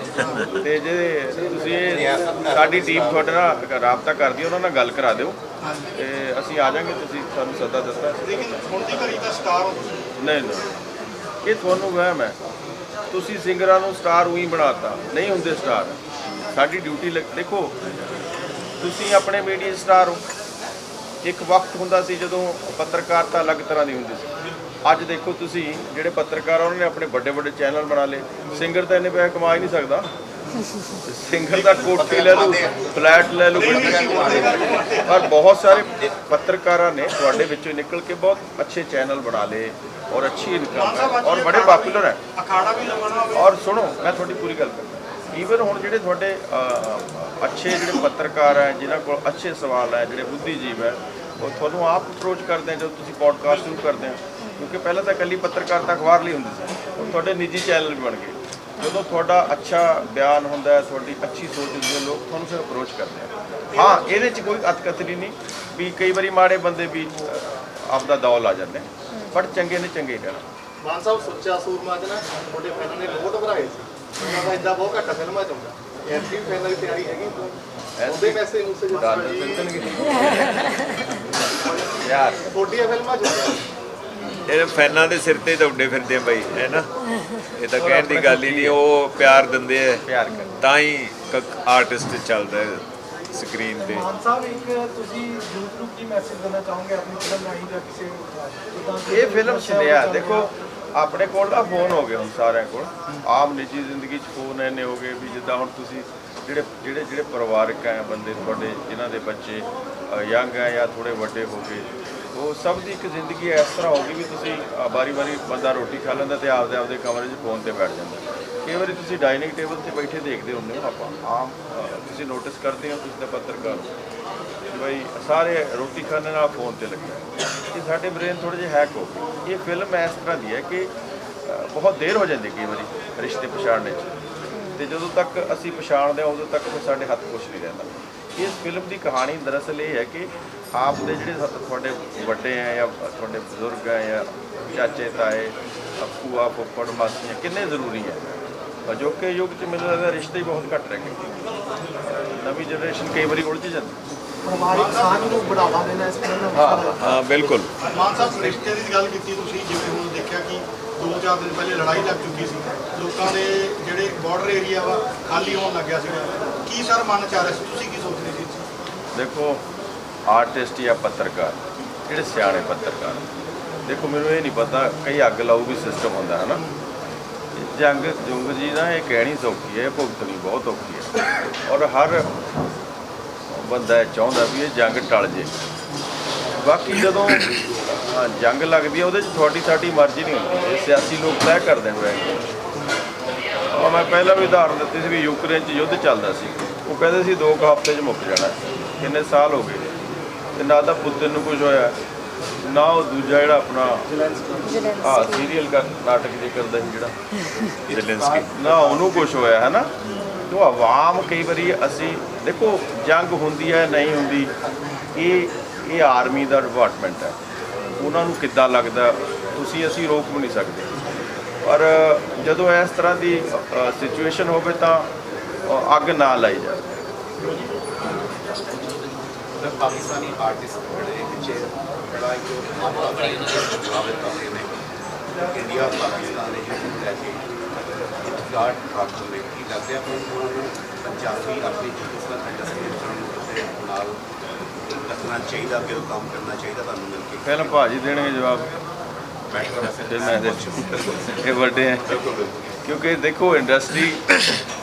ਤੇ ਜੇ ਤੁਸੀਂ ਇਹ ਸਾਡੀ ਟੀਮ ਤੁਹਾਡੇ ਨਾਲ ਰਾਬਤਾ ਕਰਦੀ ਹੈ ਉਹਨਾਂ ਨਾਲ ਗੱਲ ਕਰਾ ਦਿਓ। ਤੇ ਅਸੀਂ ਆ ਜਾਾਂਗੇ ਤੁਸੀਂ ਸਾਨੂੰ ਸੱਦਾ ਦਿੱਤਾ। ਲੇਕਿਨ ਹੁਣ ਦੀ ਘੜੀ ਤਾਂ ਸਟਾਰ ਹੋ ਤੁਸੀਂ। ਨਹੀਂ ਨਹੀਂ। ਇਹ ਤੁਹਾਨੂੰ ਵਹਿਮ ਹੈ। ਤੁਸੀਂ ਸਿੰਗਰਾਂ ਨੂੰ ਸਟਾਰ ਉਹੀ ਬਣਾਤਾ, ਨਹੀਂ ਹੁੰਦੇ ਸਟਾਰ। ਸਾਡੀ ਡਿਊਟੀ ਦੇਖੋ, ਤੁਸੀਂ ਆਪਣੇ ਮੀਡੀਆ ਸਟਾਰ ਹੋ। ਇੱਕ ਵਕਤ ਹੁੰਦਾ ਸੀ ਜਦੋਂ ਪੱਤਰਕਾਰਤਾ ਅਲੱਗ ਤਰ੍ਹਾਂ ਦੀ ਹੁੰਦੀ ਸੀ। ਅੱਜ ਦੇਖੋ ਤੁਸੀਂ ਜਿਹੜੇ ਪੱਤਰਕਾਰ ਉਹਨਾਂ ਨੇ ਆਪਣੇ ਵੱਡੇ ਵੱਡੇ ਚੈਨਲ ਬਣਾ ਲਏ। ਸਿੰਗਰ ਤਾਂ ਇੰਨੇ ਪੈਸੇ ਕਮਾ ਹੀ ਨਹੀਂ ਸਕਦਾ। ਸਿੰਗਰ ਦਾ ਕੋਠੀ ਲੈ ਲਓ ਫਲੈਟ ਲੈ ਲਓ ਪਰ ਬਹੁਤ ਸਾਰੇ ਪੱਤਰਕਾਰਾਂ ਨੇ ਤੁਹਾਡੇ ਵਿੱਚੋਂ ਨਿਕਲ ਕੇ ਬਹੁਤ ਅੱਛੇ ਚੈਨਲ ਬਣਾ ਲਏ ਔਰ ਅੱਛੀ ਇਨਕਮ ਹੈ ਔਰ ਬੜੇ ਪਪੂਲਰ ਹੈ। ਅਖਾੜਾ ਵੀ ਲਗਾਉਣਾ ਹੋਵੇ। ਔਰ ਸੁਣੋ ਮੈਂ ਤੁਹਾਡੀ ਪੂਰੀ ਗੱਲ ਕਰਦਾ। ਈਵਨ ਹੁਣ ਜਿਹੜੇ ਤੁਹਾਡੇ ਅੱਛੇ ਜਿਹੜੇ ਪੱਤਰਕਾਰ ਹੈ ਜਿਨ੍ਹਾਂ ਕੋਲ ਅੱਛੇ ਸਵਾਲ ਹੈ ਜਿਹੜੇ ਬੁੱਧੀਜੀਵ ਹੈ ਉਹ ਤੁਹਾਨੂੰ ਆਪ ਅਪਰੋਚ ਕਰਦੇ ਆ ਜਦੋਂ ਤੁਸੀਂ ਪੋਡਕਾਸਟ ਸ਼ੁਰੂ ਕਰਦੇ ਆ। ਕਿਉਂਕਿ ਪਹਿਲਾਂ ਤਾਂ ਇਕੱਲੀ ਪੱਤਰਕਾਰਤਾ ਅਖਬਾਰ ਲਈ ਹੁੰਦੀ ਸੀ। ਹੁਣ ਤੁਹਾਡੇ ਨਿੱਜੀ ਚੈਨਲ ਵੀ ਬਣ ਗਏ। ਜਦੋਂ ਤੁਹਾਡਾ ਅੱਛਾ ਬਿਆਨ ਹੁੰਦਾ ਹੈ ਤੁਹਾਡੀ ਅੱਛੀ ਸੋਚ ਹੁੰਦੀ ਹੈ ਲੋਕ ਤੁਹਾਨੂੰ ਫਿਰ ਅਪਰੋਚ ਕਰਦੇ ਆ। ਹਾਂ ਇਹਦੇ 'ਚ ਕੋਈ ਅਤਕਤਰੀ ਨਹੀਂ ਵੀ ਕਈ ਵਾਰੀ ਮਾੜੇ ਬੰਦੇ ਵੀ ਆਪਦਾ ਦੌਲ ਆ ਜਾਂਦੇ ਬਟ ਚੰਗੇ ਨੇ ਚੰਗੇ ਰਹਿਣਾ। ਮਾਨ ਸਾਹਿਬ ਸੁੱਚਾ ਸੂਰਮਾ ਚ ਨਾ ਤੁਹਾਡੇ ਫੈਨਾਂ ਨੇ ਬਹੁਤ ਘਬਰਾਏ ਸੀ। ਉਹਨਾਂ ਦਾ ਇਦਾਂ ਬਹੁਤ ਘੱਟ ਫਿਲਮਾਂ ਚ ਹੁੰਦਾ। ਐਸਪੀ ਫੈਨਲ ਦੀ ਤਿਆਰੀ ਹੈਗੀ ਉਹਦੇ ਮੈਸੇਜ ਡਾਲਰ ਮਿਲਣਗੇ ਯਾਰ। ਛੋਟੀਆਂ ਫਿਲਮਾਂ ਚ ਇਹ ਫੈਨਾਂ ਦੇ ਸਿਰ ਤੇ ਦੌੜੇ ਫਿਰਦੇ ਆ ਬਾਈ ਹੈ ਨਾ? ਇਹ ਤਾਂ ਕਹਿਣ ਦੀ ਗੱਲ ਹੀ ਨਹੀਂ ਉਹ ਪਿਆਰ ਦਿੰਦੇ ਆ। ਪਿਆਰ ਕਰ ਤਾਂ ਹੀ ਆਰਟਿਸਟ ਚੱਲਦਾ ਹੈ ਸਕਰੀਨ ਤੇ। ਮਾਨ ਸਾਹਿਬ ਇੱਕ ਤੁਸੀਂ ਯੂਥ ਨੂੰ ਕੀ ਮੈਸੇਜ ਦੇਣਾ ਚਾਹੋਗੇ ਆਪਣੀ ਫਿਲਮ ਰਾਹੀਂ ਜਾਂ ਕਿਸੇ ਜਿੱਦਾਂ ਇਹ ਫਿਲਮ ਸੁਨੇਹਾ ਦੇਖੋ ਆਪਣੇ ਕੋਲ ਤਾਂ ਫੋਨ ਹੋ ਗਏ ਹੁਣ ਸਾਰਿਆਂ ਕੋਲ। ਆਮ ਨਿੱਜੀ ਜ਼ਿੰਦਗੀ 'ਚ ਫੋਨ ਐਨੇ ਹੋ ਗਏ ਵੀ ਜਿੱਦਾਂ ਹੁਣ ਤੁਸੀਂ ਜਿਹੜੇ ਜਿਹੜੇ ਜਿਹੜੇ ਪਰਿਵਾਰਕ ਆ ਬੰਦੇ ਤੁਹਾਡੇ, ਜਿਨ੍ਹਾਂ ਦੇ ਬੱਚੇ ਯੰਗ ਆ ਜਾਂ ਥੋੜੇ ਵੱਡੇ ਹੋ ਗਏ ਉਹ ਸਭ ਦੀ ਇੱਕ ਜ਼ਿੰਦਗੀ ਇਸ ਤਰ੍ਹਾਂ ਹੋ ਗਈ ਵੀ ਤੁਸੀਂ ਬਾਰੀ-ਬਾਰੀ ਬੰਦਾ ਰੋਟੀ ਖਾ ਲੈਂਦਾ ਤੇ ਆਪਦੇ ਆਪਦੇ ਕਮਰੇ 'ਚ ਫੋਨ ਤੇ ਬੈਠ ਜਾਂਦਾ। ਕਈ ਵਾਰੀ ਤੁਸੀਂ ਡਾਈਨਿੰਗ ਟੇਬਲ ਤੇ ਬੈਠੇ ਦੇਖਦੇ ਹੁੰਦੇ ਹੋ ਆਪਾਂ। ਆਮ ਤੁਸੀਂ ਨੋਟਿਸ ਕਰਦੇ ਹੋ, ਤੁਸੀਂ ਤਾਂ ਪੱਤਰਕਾਰ ਹੋ। ਬਈ ਸਾਰੇ ਰੋਟੀ ਖਾਣ ਨਾਲ ਫੋਨ ਤੇ ਲੱਗੇ। ਇਹ ਸਾਡੇ ਬ੍ਰੇਨ ਥੋੜੇ ਜਿਹਾ ਹੈਕ ਹੋ ਗਏ। ਇਹ ਫਿਲਮ ਇਸ ਤਰ੍ਹਾਂ ਦੀ ਹੈ ਕਿ ਬਹੁਤ ਦੇਰ ਹੋ ਜਾਂਦੀ ਕਈ ਵਾਰੀ ਰਿਸ਼ਤੇ ਪਛਾਣਨੇ 'ਚ। ਤੇ ਜਦੋਂ ਤੱਕ ਅਸੀਂ ਪਛਾਣਦੇ ਹਾਂ ਉਦੋਂ ਤੱਕ ਫਿਰ ਸਾਡੇ ਹੱਥ ਕੁਛ ਨਹੀਂ ਰਹਿੰਦਾ। ਇਸ ਫਿਲਮ ਦੀ ਕਹਾਣੀ ਦਰਅਸਲ ਇਹ ਹੈ ਕਿ ਆਪ ਦੇ ਜਿਹੜੇ ਤੁਹਾਡੇ ਵੱਡੇ ਆ ਜਾਂ ਤੁਹਾਡੇ ਬਜ਼ੁਰਗ ਆ ਜਾਂ ਚਾਚੇ ਤਾਏ ਅ, ਭੂਆ ਫੁੱਫੜ ਮਾਸੀਆਂ ਕਿੰਨੇ ਜ਼ਰੂਰੀ ਹੈ? ਅਜੋਕੇ ਯੁੱਗ 'ਚ ਮੈਨੂੰ ਲੱਗਦਾ ਰਿਸ਼ਤੇ ਹੀ ਬਹੁਤ ਘੱਟ ਰਹਿ ਗਏ। ਨਵੀਂ ਜਨਰੇਸ਼ਨ ਕਈ ਵਾਰੀ ਉਲਝ ਜਾਂਦੀ। ਪਰਿਵਾਰਿਕ ਸਾਂਝ ਨੂੰ ਬੜਾਵਾ ਦੇਣਾ ਇਸ ਫਿਲਮ ਦਾ ਮਕਸਦ ਹੈ ਹਾਂ ਬਿਲਕੁਲ। ਮਾਨ ਸਾਹਿਬ ਰਿਸ਼ਤੇ ਦੀ ਗੱਲ ਕੀਤੀ ਤੁਸੀਂ ਜਿਵੇਂ ਹੁਣ ਦੇਖਿਆ ਕਿ ਦੋ ਚਾਰ ਦਿਨ ਪਹਿਲੇ ਲੜਾਈ ਲੱਗ ਚੁੱਕੀ ਸੀ। ਲੋਕਾਂ ਦੇ ਜਿਹੜੇ ਬਾਰਡਰ ਏਰੀਆ ਵਾ ਖਾਲੀ ਹੋਣ ਲੱਗਿਆ ਸੀਗਾ ਕੀ ਸਰ ਮਨ ਚ ਆ ਰਿਹਾ ਸੀ? ਤੁਸੀਂ ਕੀ ਸੋਚਦੇ ਸੀ ਦੇਖੋ ਆਰਟਿਸਟ ਜਾਂ ਪੱਤਰਕਾਰ ਜਿਹੜੇ ਸਿਆਣੇ ਪੱਤਰਕਾਰ ਦੇਖੋ ਮੈਨੂੰ ਇਹ ਨਹੀਂ ਪਤਾ ਕਈ ਅੱਗ ਲਾਊ ਵੀ ਸਿਸਟਮ ਹੁੰਦਾ ਹੈ ਨਾ ਜੰਗ ਜੁੰਗ ਜੀ ਨਾ ਇਹ ਕਹਿਣੀ ਸੌਖੀ ਹੈ, ਇਹ ਭੁਗਤਣੀ ਬਹੁਤ ਔਖੀ ਹੈ। ਔਰ ਹਰ ਬੰਦਾ ਇਹ ਚਾਹੁੰਦਾ ਵੀ ਇਹ ਜੰਗ ਟਲ ਜੇ। ਬਾਕੀ ਜਦੋਂ ਜੰਗ ਲੱਗਦੀ ਹੈ, ਉਹਦੇ 'ਚ ਤੁਹਾਡੀ ਸਾਡੀ ਮਰਜ਼ੀ ਨਹੀਂ ਹੁੰਦੀ। ਇਹ ਸਿਆਸੀ ਲੋਕ ਤੈਅ ਕਰਦੇ ਹੋਏ ਔਰ ਮੈਂ ਪਹਿਲਾਂ ਵੀ ਉਦਾਹਰਨ ਦਿੱਤੀ ਸੀ ਵੀ ਯੂਕਰੇਨ 'ਚ ਯੁੱਧ ਚੱਲਦਾ ਸੀ। ਉਹ ਕਹਿੰਦੇ ਸੀ, ਦੋ ਕੁ ਹਫ਼ਤੇ 'ਚ ਮੁੱਕ ਜਾਣਾ। ਕਿੰਨੇ ਸਾਲ ਹੋ ਗਏ। ਤੇ ਨਾ ਤਾਂ ਪੁੱਤਰ ਨੂੰ ਕੁਝ ਹੋਇਆ। ਨਾ ਉਹ ਦੂਜਾ ਜਿਹੜਾ ਆਪਣਾ ਆ ਸੀਰੀਅਲ ਦਾ ਨਾਟਕ ਜੇ ਕਰਦਾ ਸੀ ਜਿਹੜਾ। ਜ਼ੈਲੈਂਸਕੀ ਨਾ ਉਹਨੂੰ ਕੁਝ ਹੋਇਆ ਹੈ ਨਾ ਜੋ ਆਵਾਮ ਕਈ ਵਾਰੀ ਅਸੀਂ ਦੇਖੋ ਜੰਗ ਹੁੰਦੀ ਹੈ ਨਹੀਂ ਹੁੰਦੀ ਇਹ ਇਹ ਆਰਮੀ ਦਾ ਡਿਪਾਰਟਮੈਂਟ ਹੈ। ਉਹਨਾਂ ਨੂੰ ਕਿੱਦਾਂ ਲੱਗਦਾ ਤੁਸੀਂ ਅਸੀਂ ਰੋਕ ਵੀ ਨਹੀਂ ਸਕਦੇ। ਪਰ ਜਦੋਂ ਇਸ ਤਰ੍ਹਾਂ ਦੀ ਸਿਚੁਏਸ਼ਨ ਹੋਵੇ ਤਾਂ ਅੱਗ ਨਾ ਲਾਈ ਜਾਵੇ। ਪਾਕਿਸਤਾਨੀ ਆਰਟਿਸਟ ਜਿਹੜੇ ਪਿੱਛੇ ਬੜਾ ਇੱਕ ਮਾਮਲਾ ਬੜਾ ਪ੍ਰਭਾਵਿਤ ਕਰਦੇ ਨੇ ਇੰਡੀਆ ਪਾਕਿਸਤਾਨ ਦੇ ਜਿਹੜੇ ਲੈ ਕੇ ਇਤਿਹਾਸ ਪ੍ਰਾਪਤ ਹੋਵੇ ਕੀ ਲੱਗਦਾ ਹੈ ਉਹਨਾਂ ਨੂੰ ਪੰਜਾਬੀ ਆਪਣੀ ਹਿੰਦੁਸਤਾਨ ਇੰਡਸਟਰੀ ਦੇ ਨਾਲ ਰੱਖਣਾ ਚਾਹੀਦਾ ਕਿ ਉਹ ਕੰਮ ਕਰਨਾ ਚਾਹੀਦਾ ਤੁਹਾਨੂੰ ਮਿਲ ਕੇ ਪਹਿਲਾਂ ਭਾਜੀ ਦੇਣਗੇ ਜਵਾਬ ਇਹ ਵੱਡੇ ਹੈ ਬਿਲਕੁਲ ਕਿਉਂਕਿ ਦੇਖੋ ਇੰਡਸਟਰੀ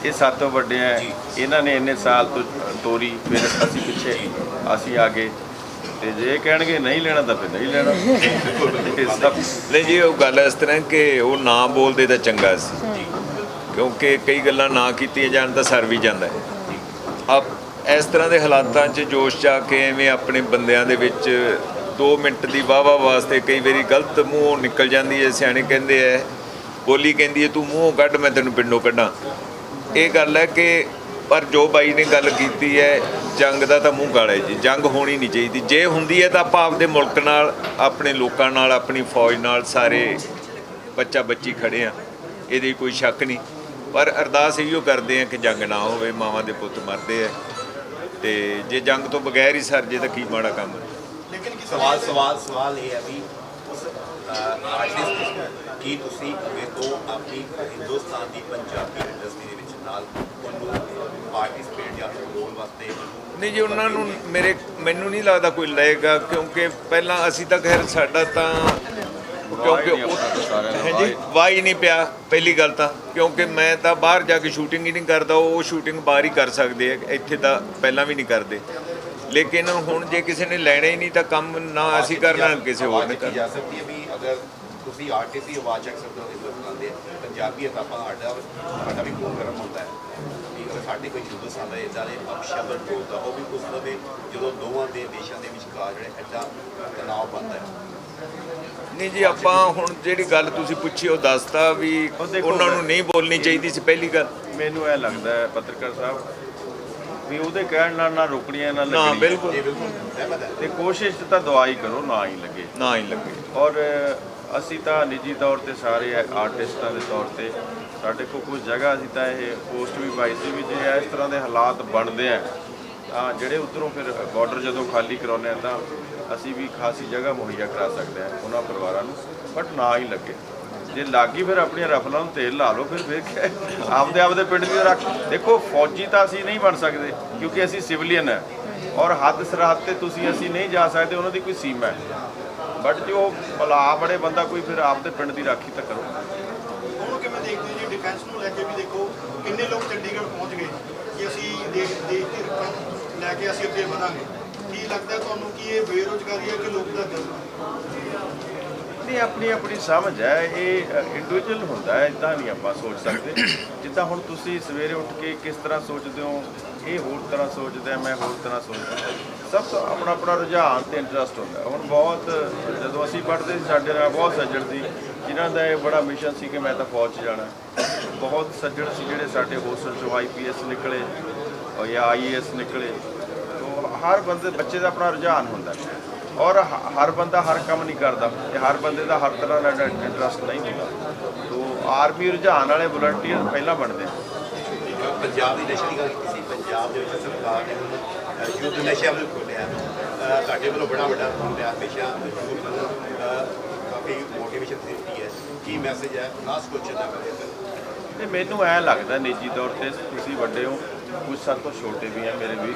ਇਹ ਸਭ ਤੋਂ ਵੱਡੇ ਹੈ ਇਹਨਾਂ ਨੇ ਇੰਨੇ ਸਾਲ ਤੋਂ ਤੋਰੀ, ਫਿਰ ਅਸੀਂ ਪਿੱਛੇ ਅਸੀਂ ਆ ਗਏ ਤੇ ਜੇ ਕਹਿਣਗੇ ਨਹੀਂ ਲੈਣਾ ਤਾਂ ਫਿਰ ਨਹੀਂ ਲੈਣਾ। ਨਹੀਂ ਜੀ ਉਹ ਗੱਲ ਇਸ ਤਰ੍ਹਾਂ ਕਿ ਉਹ ਨਾ ਬੋਲਦੇ ਤਾਂ ਚੰਗਾ ਸੀ। ਕਿਉਂਕਿ ਕਈ ਗੱਲਾਂ ਨਾ ਕੀਤੀਆਂ ਜਾਣ ਤਾਂ ਸਰ ਵੀ ਜਾਂਦਾ ਹੈ। ਆਪ ਇਸ ਤਰ੍ਹਾਂ ਦੇ ਹਾਲਾਤਾਂ 'ਚ ਜੋਸ਼ 'ਚ ਕੇ ਐਵੇਂ ਆਪਣੇ ਬੰਦਿਆਂ ਦੇ ਵਿੱਚ 2 ਮਿੰਟ ਦੀ ਵਾਵਾ ਵਾਸਤੇ ਕਈ ਵਾਰੀ ਗਲਤ ਮੂੰਹੋਂ ਨਿਕਲ ਜਾਂਦੀ ਹੈ ਸਿਆਣੇ ਕਹਿੰਦੇ ਐ ਬੋਲੀ ਕਹਿੰਦੀ ਹੈ ਤੂੰ ਮੂੰਹੋਂ ਕੱਢ ਮੈਂ ਤੈਨੂੰ ਪਿੰਡੋਂ ਕੱਢਾਂ। ਇਹ ਗੱਲ ਹੈ ਕਿ ਪਰ ਜੋ ਬਾਈ ਨੇ ਗੱਲ ਕੀਤੀ ਹੈ, ਜੰਗ ਦਾ ਤਾਂ ਮੂੰਹ ਕਾਲਾ ਹੈ ਜੀ, ਜੰਗ ਹੋਣੀ ਨਹੀਂ ਚਾਹੀਦੀ। ਜੇ ਹੁੰਦੀ ਹੈ ਤਾਂ ਆਪਾਂ ਆਪਦੇ ਮੁਲਕ ਨਾਲ, ਆਪਣੇ ਲੋਕਾਂ ਨਾਲ, ਆਪਣੀ ਫੌਜ ਨਾਲ ਸਾਰੇ ਬੱਚਾ ਬੱਚੀ ਖੜੇ ਆ, ਇਹਦੇ ਕੋਈ ਸ਼ੱਕ ਨਹੀਂ। ਪਰ ਅਰਦਾਸ ਇਹੋ ਕਰਦੇ ਆ ਕਿ ਜੰਗ ਨਾ ਹੋਵੇ, ਮਾਵਾਂ ਦੇ ਪੁੱਤ ਮਰਦੇ ਆ। ਤੇ ਜੇ ਜੰਗ ਤੋਂ ਬਗੈਰ ਹੀ ਸਰ ਜੇ ਤਾਂ ਕੀ ਮਾੜਾ ਕੰਮ ਹੈ ਲੇਕਿਨ ਕਿਸੇ ਸਵਾਲ ਸਵਾਲ ਸਵਾਲ ਇਹ ਹੈ ਵੀ ਉਸ ਆਰਟਿਸਟ ਕੀ ਤੁਸੀਂ ਅੱਗੇ ਤੋਂ ਆਪਣੀ ਹਿੰਦੁਸਤਾਨ ਦੀ ਪੰਜਾਬੀ ਇੰਡਸਟਰੀ ਦੇ ਵਿੱਚ ਨਾਲ ਉਹਨੂੰ ਪਾਰਟਿਸਿਪੇਟ ਜਾਂ ਰੋਲ ਵਾਸਤੇ। ਨਹੀਂ ਜੀ ਉਹਨਾਂ ਨੂੰ ਮੇਰੇ ਮੈਨੂੰ ਨਹੀਂ ਲੱਗਦਾ ਕੋਈ ਲਏਗਾ ਕਿਉਂਕਿ ਪਹਿਲਾਂ ਅਸੀਂ ਤਾਂ ਖੈਰ ਸਾਡਾ ਤਾਂ ਕਿਉਂਕਿ ਹਾਂਜੀ ਵਾਹ ਹੀ ਨਹੀਂ ਪਿਆ ਪਹਿਲੀ ਗੱਲ ਤਾਂ। ਕਿਉਂਕਿ ਮੈਂ ਤਾਂ ਬਾਹਰ ਜਾ ਕੇ ਸ਼ੂਟਿੰਗ ਹੀ ਨਹੀਂ ਕਰਦਾ ਉਹ ਸ਼ੂਟਿੰਗ ਬਾਹਰ ਹੀ ਕਰ ਸਕਦੇ ਆ ਇੱਥੇ ਤਾਂ ਪਹਿਲਾਂ ਵੀ ਨਹੀਂ ਕਰਦੇ। ਲੇਕਿਨ ਹੁਣ ਜੇ ਕਿਸੇ ਨੇ ਲੈਣਾ ਹੀ ਨਹੀਂ ਤਾਂ ਕੰਮ ਨਾ ਅਸੀਂ ਕਰਨਾ ਕਿਸੇ ਹੋਰ ਨੇ ਕਰਨਾ। ਜਾ ਸਕਦੀ ਹੈ ਵੀ ਅਗਰ ਤੁਸੀਂ ਆਰਟਿਸਟ ਦੀ ਆਵਾਜ਼ ਚੱਕ ਸਕਦੇ ਹੋ ਹਿੰਦੁਸਤਾਨ ਦੇ ਪੰਜਾਬੀ ਹੈ ਤਾਂ ਆਪਾਂ ਸਾਡਾ ਸਾਡਾ ਵੀ ਖੂਨ ਸਾਡੇ ਕੋਈ ਹਿੰਦੁਸਤਾਨ ਦਾ ਇਦਾਂ ਦੇ ਅਪਸ਼ਬਦ ਬੋਲਦਾ ਉਹ ਵੀ ਕੁਝ ਲਵੇ ਜਦੋਂ ਦੋਵਾਂ ਦੇ ਦੇਸ਼ਾਂ ਦੇ ਵਿਚਕਾਰ ਜਿਹੜੇ ਐਡਾ ਤਣਾਅ ਬਣਦਾ ਹੈ। ਨਹੀਂ ਜੀ ਆਪਾਂ ਹੁਣ ਜਿਹੜੀ ਗੱਲ ਤੁਸੀਂ ਪੁੱਛੀ ਉਹ ਦੱਸਤਾ ਵੀ ਉਹਨਾਂ ਨੂੰ ਨਹੀਂ ਬੋਲਣੀ ਚਾਹੀਦੀ ਸੀ ਪਹਿਲੀ ਗੱਲ। ਮੈਨੂੰ ਇਹ ਲੱਗਦਾ ਹੈ ਪੱਤਰਕਾਰ ਸਾਹਿਬ ਵੀ ਉਹਦੇ ਕਹਿਣ ਨਾਲ ਨਾ ਰੁਕਣੀਆਂ ਨਾ ਨਾ ਬਿਲਕੁਲ। ਤੇ ਕੋਸ਼ਿਸ਼ ਤਾਂ ਦਵਾਈ ਕਰੋ ਨਾ ਹੀ ਲੱਗੇ। ਨਾ ਹੀ ਲੱਗੇ। ਔਰ ਅਸੀਂ ਤਾਂ ਨਿੱਜੀ ਤੌਰ ਤੇ ਸਾਰੇ ਆਰਟਿਸਟਾਂ ਦੇ ਤੌਰ ਤੇ ਸਾਡੇ ਕੋਲ ਕੁਝ ਜਗ੍ਹਾ ਅਸੀਂ ਤਾਂ ਇਹ ਪੋਸਟ ਵੀ ਪਾਈ ਸੀ ਵੀ ਜੇ ਇਸ ਤਰ੍ਹਾਂ ਦੇ ਹਾਲਾਤ ਬਣਦੇ ਆ, ਤਾਂ ਜਿਹੜੇ ਉਧਰੋਂ ਫਿਰ ਬਾਰਡਰ ਜਦੋਂ ਖਾਲੀ ਕਰਾਉਂਦੇ ਆ ਤਾਂ ਅਸੀਂ ਵੀ ਖਾਸੀ ਜਗ੍ਹਾ ਮੁਹੱਈਆ ਕਰਾ ਸਕਦੇ ਆ ਉਹਨਾਂ ਪਰਿਵਾਰਾਂ ਨੂੰ ਬਟ ਨਾ ਹੀ ਲੱਗੇ। ਜੇ ਲੱਗੀ ਫਿਰ ਆਪਣੀਆਂ ਰਫਲਾਂ ਨੂੰ ਤੇਲ ਲਾ ਲਓ, ਫਿਰ ਫਿਰ ਆਪਦੇ ਆਪਦੇ ਪਿੰਡ ਦੀ ਰੱਖ। ਦੇਖੋ, ਫੌਜੀ ਤਾਂ ਅਸੀਂ ਨਹੀਂ ਬਣ ਸਕਦੇ, ਕਿਉਂਕਿ ਅਸੀਂ ਸਿਵਲੀਅਨ ਹੈ ਔਰ ਹੱਦ ਸਰਹੱਦ ਤੇ ਤੁਸੀਂ ਅਸੀਂ ਨਹੀਂ ਜਾ ਸਕਦੇ, ਉਹਨਾਂ ਦੀ ਕੋਈ ਸੀਮਾ ਹੈ। ਬਟ ਜੋ ਭਲਾ ਬੜੇ ਬੰਦਾ ਕੋਈ ਫਿਰ ਆਪਦੇ ਪਿੰਡ ਦੀ ਰਾਖੀ ਤਾਂ ਕਰੋ। ਉਹਨੂੰ ਕਿਵੇਂ ਦੇਖਦੇ ਹੋ ਜੀ? ਡਿਫੈਂਸ ਨੂੰ ਲੈ ਕੇ ਵੀ ਦੇਖੋ, ਕਿੰਨੇ ਲੋਕ ਚੰਡੀਗੜ੍ਹ ਪਹੁੰਚ ਗਏ ਕਿ ਅਸੀਂ ਦੇਸ਼ ਦੇਸ਼ ਦੀ ਰੱਖਿਆ ਲੈ ਕੇ ਅਸੀਂ ਅੱਗੇ ਵਧਾਂਗੇ। ਕੀ ਲੱਗਦਾ ਤੁਹਾਨੂੰ ਕਿ ਇਹ ਬੇਰੁਜ਼ਗਾਰੀ ਹੈ ਕਿ ਲੋਕ ਦਾ ਜਜ਼ਬਾ ਨਹੀਂ ਆਪਣੀ ਆਪਣੀ ਸਮਝ ਹੈ, ਇਹ ਇੰਡੀਵਿਜੂਅਲ ਹੁੰਦਾ ਹੈ ਇਦਾਂ ਨਹੀਂ ਆਪਾਂ ਸੋਚ ਸਕਦੇ। ਜਿੱਦਾਂ ਹੁਣ ਤੁਸੀਂ ਸਵੇਰੇ ਉੱਠ ਕੇ ਕਿਸ ਤਰ੍ਹਾਂ ਸੋਚਦੇ ਹੋ? ਇਹ ਹੋਰ ਤਰ੍ਹਾਂ ਸੋਚਦਾ ਮੈਂ ਹੋਰ ਤਰ੍ਹਾਂ ਸੋਚਦਾ ਸਭ ਤੋਂ ਆਪਣਾ ਆਪਣਾ ਰੁਝਾਨ ਤੇ ਇੰਟਰਸਟ ਹੁੰਦਾ ਹੁਣ ਬਹੁਤ, ਜਦੋਂ ਅਸੀਂ ਪੜ੍ਹਦੇ ਸੀ, ਸਾਡੇ ਨਾਲ ਬਹੁਤ ਸੱਜਣ ਸੀ, ਜਿਨ੍ਹਾਂ ਦਾ ਇਹ ਬੜਾ ਮਿਸ਼ਨ ਸੀ ਕਿ ਮੈਂ ਤਾਂ ਫੌਜ 'ਚ ਜਾਣਾ ਬਹੁਤ ਸੱਜਣ ਸੀ ਜਿਹੜੇ ਸਾਡੇ ਹੋਸਟਲ 'ਚੋਂ ਆਈਪੀਐਸ ਨਿਕਲੇ ਔਰ ਜਾਂ ਆਈਏਐਸ ਨਿਕਲੇ। ਤੋ ਹਰ ਬੰਦੇ, ਬੱਚੇ ਦਾ ਆਪਣਾ ਰੁਝਾਨ ਹੁੰਦਾ ਔਰ ਹਰ ਬੰਦਾ ਹਰ ਕੰਮ ਨਹੀਂ ਕਰਦਾ। ਤੇ ਹਰ ਬੰਦੇ ਦਾ ਹਰ ਤਰ੍ਹਾਂ ਦਾ ਇੰਟਰਸਟ ਨਹੀਂ ਹੁੰਦਾ। ਤੋ ਆਰਮੀ ਰੁਝਾਨ ਵਾਲੇ ਵਲੰਟੀਅਰ ਪਹਿਲਾਂ ਬਣਦੇ ਪੰਜਾਬ ਦੀ ਨਸ਼ੇ ਦੀ ਗੱਲ ਕੀਤੀ ਸੀ। ਪੰਜਾਬ ਦੇ ਵਿੱਚ ਸਰਕਾਰ ਨੇ ਯੁੱਧ ਨਸ਼ਿਆਂ ਨੂੰ ਖੋਲਿਆ। ਤੁਹਾਡੇ ਵੱਲੋਂ ਬੜਾ ਵੱਡਾ ਖੋਲਿਆ ਹਮੇਸ਼ਾ ਕਾਫੀ ਮੋਟੀਵੇਸ਼ਨ ਦਿੱਤੀ ਹੈ। ਕੀ ਮੈਸੇਜ ਹੈ? ਲਾਸਟ ਕੁਐਸਚਨ ਦਾ ਕਰੇ ਤੇ ਮੈਨੂੰ ਐ ਲੱਗਦਾ ਨਿੱਜੀ ਤੌਰ ਤੇ ਤੁਸੀਂ ਵੱਡੇ ਹੋ ਕੁਝ ਸਾਡੇ ਤੋਂ ਛੋਟੇ ਵੀ ਆ ਮੇਰੇ ਵੀ।